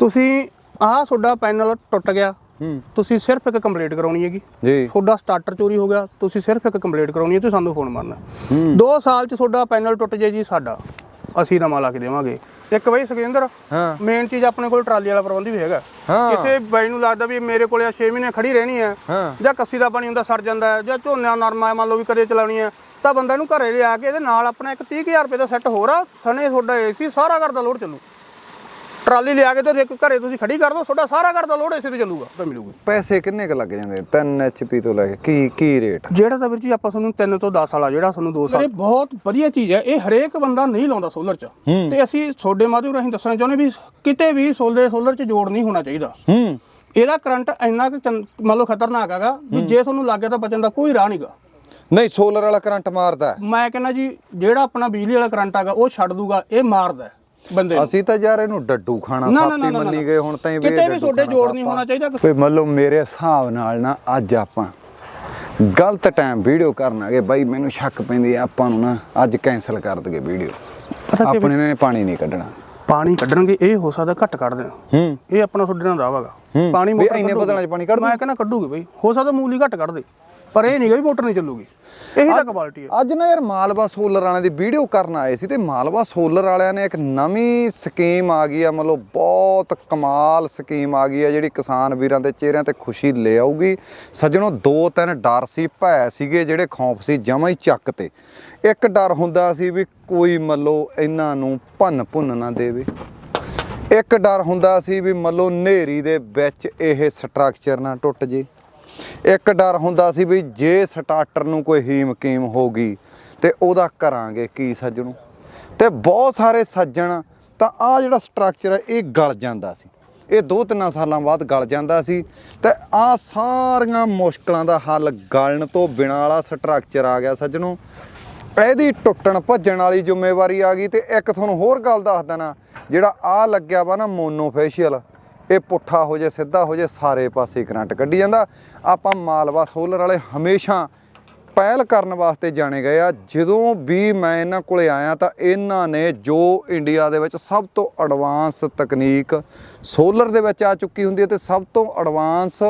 ਤੁਸੀਂ ਆਹ ਤੁਹਾਡਾ ਪੈਨਲ ਟੁੱਟ ਗਿਆ। ਹੂੰ। ਤੁਸੀਂ ਸਿਰਫ ਇੱਕ ਕੰਪਲੀਟ ਕਰਾਉਣੀ ਹੈਗੀ। ਜੀ। ਤੁਹਾਡਾ ਸਟਾਰਟਰ ਚੋਰੀ ਹੋ ਗਿਆ। ਤੁਸੀਂ ਸਿਰਫ ਇੱਕ ਕੰਪਲੀਟ ਕਰਾਉਣੀ ਹੈ ਤੁਸੀਂ ਸਾਨੂੰ ਫੋਨ ਮਾਰਨਾ। 2 ਸਾਲ ਚ ਤੁਹਾਡਾ ਪੈਨਲ ਟੁੱਟ ਜੇ ਜੀ ਸਾਡਾ। ਅਸੀਂ ਨਵਾਂ ਲਾ ਕੇ ਦੇਵਾਂਗੇ। ਇੱਕ ਬਈ ਸੁਖਿੰਦਰ ਹਾਂ। ਮੇਨ ਚੀਜ਼ ਆਪਣੇ ਕੋਲ ਟਰਾਲੀ ਵਾਲਾ ਪ੍ਰਬੰਧ ਵੀ ਹੈਗਾ। ਕਿਸੇ ਬਾਈ ਨੂੰ ਲੱਗਦਾ ਵੀ ਮੇਰੇ ਕੋਲੇ ਆ 6 ਮਹੀਨੇ ਖੜੀ ਰਹਿਣੀ ਹੈ। ਜਾਂ ਕੱਸੀ ਦਾ ਪਾਣੀ ਹੁੰਦਾ ਸੜ ਜਾਂਦਾ ਹੈ ਜਾਂ ਝੋਨਾ ਨਰਮਾ ਮੰਨ ਲਓ ਵੀ ਕਦੇ ਚਲਾਉਣੀ ਹੈ ਤਾਂ ਬੰਦਾ ਇਹਨੂੰ ਘਰੇ ਲਿਆ ਕੇ ਇਹਦੇ ਨਾਲ ਆਪਣਾ ਇੱਕ 30000 ਰੁਪਏ ਦਾ ਸੈੱਟ ਹੋਰ ਆ। ਸਣੇ ਤੁਹਾਡਾ ਏਸੀ ਸਾਰਾ ਘਰ ਦਾ ਲੋਡ ਚੱਲੂ। ਟਰਾਲੀ ਲਿਆ ਕੇ ਤੇ ਇੱਕ ਘਰੇ ਤੁਸੀਂ ਖੜੀ ਕਰ ਦੋ ਤੁਹਾਡਾ ਸਾਰਾ ਘਰ ਦਾ ਲੋਡ ਏਸੀ ਤੇ ਚੱਲੂਗਾ ਤਾਂ ਮਿਲੂਗਾ। ਪੈਸੇ ਕਿੰਨੇ ਕ ਲੱਗ ਜਾਂਦੇ? 3 HP ਤੋਂ ਲੈ ਕੇ ਕੀ ਕੀ ਰੇਟ ਜਿਹੜਾ ਤਾਂ ਵੀਰ ਜੀ ਆਪਾਂ ਤੁਹਾਨੂੰ 3 ਤੋਂ 10 ਵਾਲਾ ਜਿਹੜਾ ਤੁਹਾਨੂੰ 2 ਸਾਲ ਇਹ ਬਹੁਤ ਵਧੀਆ ਚੀਜ਼ ਹੈ। ਇਹ ਹਰੇਕ ਬੰਦਾ ਨਹੀਂ ਲਾਉਂਦਾ ਸੋਲਰ 'ਚ। ਤੇ ਅਸੀਂ ਤੁਹਾਡੇ ਮਾਧਿਅਮ ਰਾਹੀਂ ਦੱਸਣਾ ਚਾਹੁੰਦੇ ਵੀ ਕਿਤੇ ਵੀ ਸੋਲਰ ਸੋਲਰ 'ਚ ਜੋੜ ਨਹੀਂ ਹੋਣਾ ਚਾਹੀਦਾ। ਹੂੰ। ਇਹਦਾ ਕਰੰਟ ਇੰਨਾ ਕਿ ਮੰਨ ਲਓ ਖਤਰਨਾਕ ਹੈਗਾ ਵੀ ਜੇ ਤੁਹਾਨੂੰ ਲੱਗ ਤਾਂ ਬਚਣ ਦਾ ਕੋਈ ਰਾਹ ਨਹੀਂਗਾ। ਨਹੀਂ ਸੋਲਰ ਵਾਲਾ ਕਰੰਟ ਮਾਰਦਾ। ਮੈਂ ਕਹਿੰਦਾ ਜੀ ਜਿਹੜਾ ਆਪਣਾ ਬਿਜਲੀ ਵਾਲਾ ਕਰੰਟ ਹੈਗਾ ਉਹ ਛੱਡ ਦੂਗਾ ਇਹ ਮਾਰਦਾ। ਬੰਦੇ ਨੂੰ। ਅਸੀਂ ਤਾਂ ਯਾਰ ਇਹਨੂੰ ਡੱਡੂ ਖਾਣਾ ਨਾ, ਨਾ, ਸਾਪੀ ਨਾ, ਨਾ, ਮੰਨੀ ਨਾ। ਗਏ ਹੁਣ ਤਾਂ ਇਹ ਕਿਤੇ ਵੀ ਤੁਹਾਡੇ ਜੋੜ ਨਹੀਂ ਹੋਣਾ ਚਾਹੀਦਾ ਕੋਈ ਮਤਲਬ ਮੇਰੇ ਹਿਸਾਬ ਨਾਲ ਨਾ ਅੱਜ ਆਪਾਂ ਗਲਤ ਟਾਈਮ ਵੀਡੀਓ ਕਰਨਾਗੇ ਬਾਈ ਮੈਨੂੰ ਸ਼ੱਕ ਪੈਂਦੀ ਆ ਆਪਾਂ ਨੂੰ ਨਾ ਅੱਜ ਕੈਨਸਲ ਕਰ ਦਈਏ ਵੀਡੀਓ ਪਤਾ ਕੀ ਆਪਣੇ ਨੇ ਪਾਣੀ ਨਹੀਂ ਕੱਢਣਾ ਪਾਣੀ ਕੱਢਣਗੇ ਇਹ ਹੋ ਸਕਦਾ ਘੱਟ ਕੱਢ ਦੇਣ ਹੂੰ ਇਹ ਆਪਣਾ ਤੁਹਾਡੇ ਨਾਲ ਦਾਵਾਗਾ ਹੂੰ। ਪਾਣੀ ਵੀ ਮੋਟਰ ਇੰਨੇ ਕੱਢੂਗੀ। ਬਦਲਾਂ 'ਚ ਪਾਣੀ ਕੱਢ ਦੂ? ਮੈਂ ਕਹਿੰਦਾ ਕੱਢੂਗੀ ਬਈ ਹੋ ਸਕਦਾ ਮੂਲੀ ਘੱਟ ਕੱਢ ਦੇ ਪਰ ਇਹ ਨਹੀਂਗਾ ਵੀ ਮੋਟਰ ਨਹੀਂ ਚੱਲੂਗੀ। ਇਹੀ ਤਾਂ ਕੁਆਲਿਟੀ ਹੈ ਅੱਜ ਨਾ ਯਾਰ ਮਾਲਵਾ ਸੋਲਰ ਵਾਲਿਆਂ ਦੀ ਵੀਡੀਓ ਕਰਨ ਆਏ ਸੀ ਤੇ ਮਾਲਵਾ ਸੋਲਰ ਵਾਲਿਆਂ ਨੇ ਇੱਕ ਨਵੀਂ ਸਕੀਮ ਆ ਗਈ ਆ ਮਤਲਬ ਬਹੁਤ ਕਮਾਲ ਸਕੀਮ ਆ ਗਈ ਆ ਜਿਹੜੀ ਕਿਸਾਨ ਵੀਰਾਂ ਦੇ ਚਿਹਰਿਆਂ ਤੇ ਖੁਸ਼ੀ ਲੈ ਆਊਗੀ। ਸੱਜਣੋ ਦੋ ਤਿੰਨ ਡਰ ਸੀ ਭੈ ਸੀਗੇ ਜਿਹੜੇ ਖੌਫ ਸੀ ਜਮਾਂ ਹੀ ਚੱਕ ਤੇ। ਇੱਕ ਡਰ ਹੁੰਦਾ ਸੀ ਵੀ ਕੋਈ ਮੱਲੋ ਇਹਨਾਂ ਨੂੰ ਭੰਨ ਭੁੰਨ ਨਾ ਦੇਵੇ। ਇੱਕ ਡਰ ਹੁੰਦਾ ਸੀ ਵੀ ਮੱਲੋ ਨੇਰੀ ਦੇ ਵਿੱਚ ਇਹ ਸਟਰਕਚਰ ਨਾ ਟੁੱਟ ਜੇ। ਇੱਕ ਡਰ ਹੁੰਦਾ ਸੀ ਵੀ ਜੇ ਸਟਾਰਟਰ ਨੂੰ ਕੋਈ ਹੀਮ ਕੀਮ ਹੋ ਗਈ ਤੇ ਉਹਦਾ ਕਰਾਂਗੇ ਕੀ ਸੱਜਣੂ? ਤੇ ਬਹੁਤ ਸਾਰੇ ਸੱਜਣ ਤਾਂ ਆ ਜਿਹੜਾ ਸਟਰਕਚਰ ਹੈ, ਇਹ ਗਲ ਜਾਂਦਾ ਸੀ। ਇਹ ਦੋ ਤਿੰਨ ਸਾਲਾਂ ਬਾਅਦ ਗਲ ਜਾਂਦਾ ਸੀ ਤੇ ਆ ਸਾਰੀਆਂ ਮੁਸ਼ਕਲਾਂ ਦਾ ਹੱਲ ਗਲਣ ਤੋਂ ਬਿਨਾਂ ਵਾਲਾ ਸਟਰਕਚਰ ਆ ਗਿਆ ਸੱਜਣੋ। ਇਹਦੀ ਟੁੱਟਣ ਭੱਜਣ ਵਾਲੀ ਜ਼ਿੰਮੇਵਾਰੀ ਆ ਗਈ ਤੇ ਇੱਕ ਤੁਹਾਨੂੰ ਹੋਰ ਗੱਲ ਦੱਸ ਦੇਣਾ, ਜਿਹੜਾ ਆ ਲੱਗਿਆ ਵਾ ਨਾ ਮੋਨੋਫੇਸ਼ੀਅਲ ਇਹ ਪੁੱਠਾ ਹੋ ਜੇ ਸਿੱਧਾ ਹੋ ਜੇ ਸਾਰੇ ਪਾਸੇ ਕਰੰਟ ਕੱਢੀ ਜਾਂਦਾ। ਆਪਾਂ ਮਾਲਵਾ ਸੋਲਰ ਵਾਲੇ ਹਮੇਸ਼ਾ ਪਹਿਲ ਕਰਨ ਵਾਸਤੇ ਜਾਣੇ ਗਏ ਆ। ਜਦੋਂ ਵੀ ਮੈਂ ਇਹਨਾਂ ਕੋਲੇ ਆਇਆ ਤਾਂ ਇਹਨਾਂ ਨੇ ਜੋ ਇੰਡੀਆ ਦੇ ਵਿੱਚ ਸਭ ਤੋਂ ਐਡਵਾਂਸ ਤਕਨੀਕ ਸੋਲਰ ਦੇ ਵਿੱਚ ਆ ਚੁੱਕੀ ਹੁੰਦੀ ਹੈ ਤੇ ਸਭ ਤੋਂ ਐਡਵਾਂਸ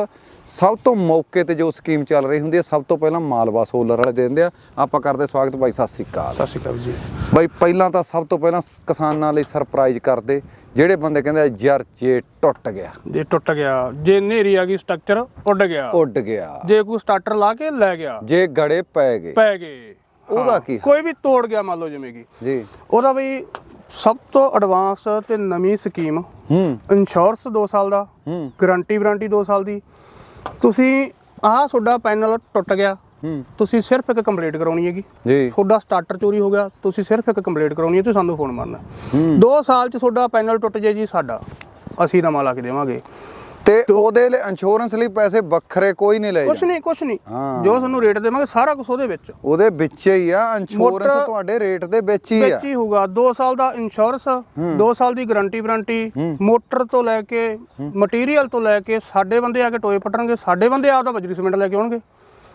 ਸਭ ਤੋਂ ਮੌਕੇ ਤੇ ਜੋ ਸਕੀਮ ਚੱਲ ਰਹੀ ਹੁੰਦੀ ਹੈ ਸਭ ਤੋਂ ਪਹਿਲਾਂ ਮਾਲਵਾ ਸੋਲਰ ਵਾਲੇ ਦੇ ਦਿੰਦੇ ਆ। ਆਪਾਂ ਕਰਦੇ ਸਵਾਗਤ ਬਾਈ ਸਤਿ ਸ੍ਰੀ ਅਕਾਲ। ਸਤਿ ਸ਼੍ਰੀ ਅਕਾਲ ਜੀ। ਬਾਈ ਪਹਿਲਾਂ ਤਾਂ ਸਭ ਤੋਂ ਪਹਿਲਾਂ ਕਿਸਾਨਾਂ ਲਈ ਸਰਪ੍ਰਾਈਜ਼ ਕਰਦੇ। ਜਿਹੜੇ ਬੰਦੇ ਕਹਿੰਦੇ ਯਾਰ ਜੇ ਟੁੱਟ ਗਿਆ। ਜੇ ਟੁੱਟ ਗਿਆ ਜੇ ਨੇਰੀ ਆ ਗਈ ਸਟਰਕਚਰ ਉੱਡ ਗਿਆ। ਉੱਡ ਗਿਆ। ਜੇ ਕੋਈ ਸਟਾਰਟਰ ਲਾ ਕੇ ਲੈ ਗਿਆ। ਜੇ ਗੜੇ ਪੈ ਗਏ। ਪੈ ਗਏ। ਉਹਦਾ ਕੀ? ਕੋਈ ਵੀ ਤੋੜ ਗਿਆ ਮੰਨ ਲਓ ਜਿਵੇਂ ਕਿ। ਜੀ। ਉਹਦਾ ਵੀ ਸਭ ਤੋਂ ਐਡਵਾਂਸ ਤੇ ਨਵੀਂ ਸਕੀਮ। ਹੂੰ। ਇੰਸ਼ੋਰੈਂਸ 2 ਸਾਲ ਦਾ। ਹੂੰ। ਗਾਰੰਟੀ ਵਾਰੰਟੀ 2 ਸਾਲ ਦੀ। ਤੁਸੀਂ ਆਹ ਤੁਹਾਡਾ ਪੈਨਲ ਟੁੱਟ ਗਿਆ। ਹੂੰ। ਤੁਸੀਂ ਸਿਰਫ ਇੱਕ ਕੰਪਲੀਟ ਕਰਾਉਣੀ ਹੈਗੀ। ਜੀ। ਤੁਹਾਡਾ ਸਟਾਰਟਰ ਚੋਰੀ ਹੋ ਗਿਆ ਤੁਸੀਂ ਸਿਰਫ ਇੱਕ ਕੰਪਲੀਟ ਕਰਾਉਣੀ ਹੈ ਤੁਸੀਂ ਸਾਨੂੰ ਫੋਨ ਮਾਰਨਾ। 2 ਸਾਲ ਚ ਤੁਹਾਡਾ ਪੈਨਲ ਟੁੱਟ ਜੇ ਜੀ ਸਾਡਾ ਅਸੀਂ ਨਵਾਂ ਲਾ ਕੇ ਦੇਵਾਂਗੇ। ਤੇ ਉਹਦੇ ਲਈ ਇੰਸ਼ੋਰੈਂਸ ਲਈ ਪੈਸੇ ਵੱਖਰੇ ਕੋਈ ਨਹੀਂ ਲਏ ਕੁਛ ਨਹੀਂ ਕੁਛ ਨਹੀਂ। ਹਾਂ। ਜੋ ਤੁਹਾਨੂੰ ਰੇਟ ਦੇਵਾਂਗੇ ਸਾਰਾ ਕੁਝ ਉਹਦੇ ਵਿੱਚ। ਉਹਦੇ ਵਿੱਚ ਹੀ ਆ ਇੰਸ਼ੋਰੈਂਸ ਤੁਹਾਡੇ ਰੇਟ ਦੇ ਵਿੱਚ ਹੀ ਆ। ਵਿੱਚ ਹੀ ਹੋਊਗਾ। 2 ਸਾਲ ਦਾ ਇੰਸ਼ੋਰੈਂਸ 2 ਸਾਲ ਦੀ ਗਾਰੰਟੀ ਵਾਰੰਟੀ ਮੋਟਰ ਤੋਂ ਲੈ ਕੇ ਮਟੀਰੀਅਲ ਤੋਂ ਲੈ ਕੇ ਸਾਡੇ ਬੰਦੇ ਆ ਕੇ ਟੋਏ ਪਟਣਗੇ ਸਾਡੇ ਬੰਦੇ ਆਪਦਾ ਬਜਰੀ ਸਿਮੈਂਟ ਲੈ ਕੇ ਆਉਣਗੇ।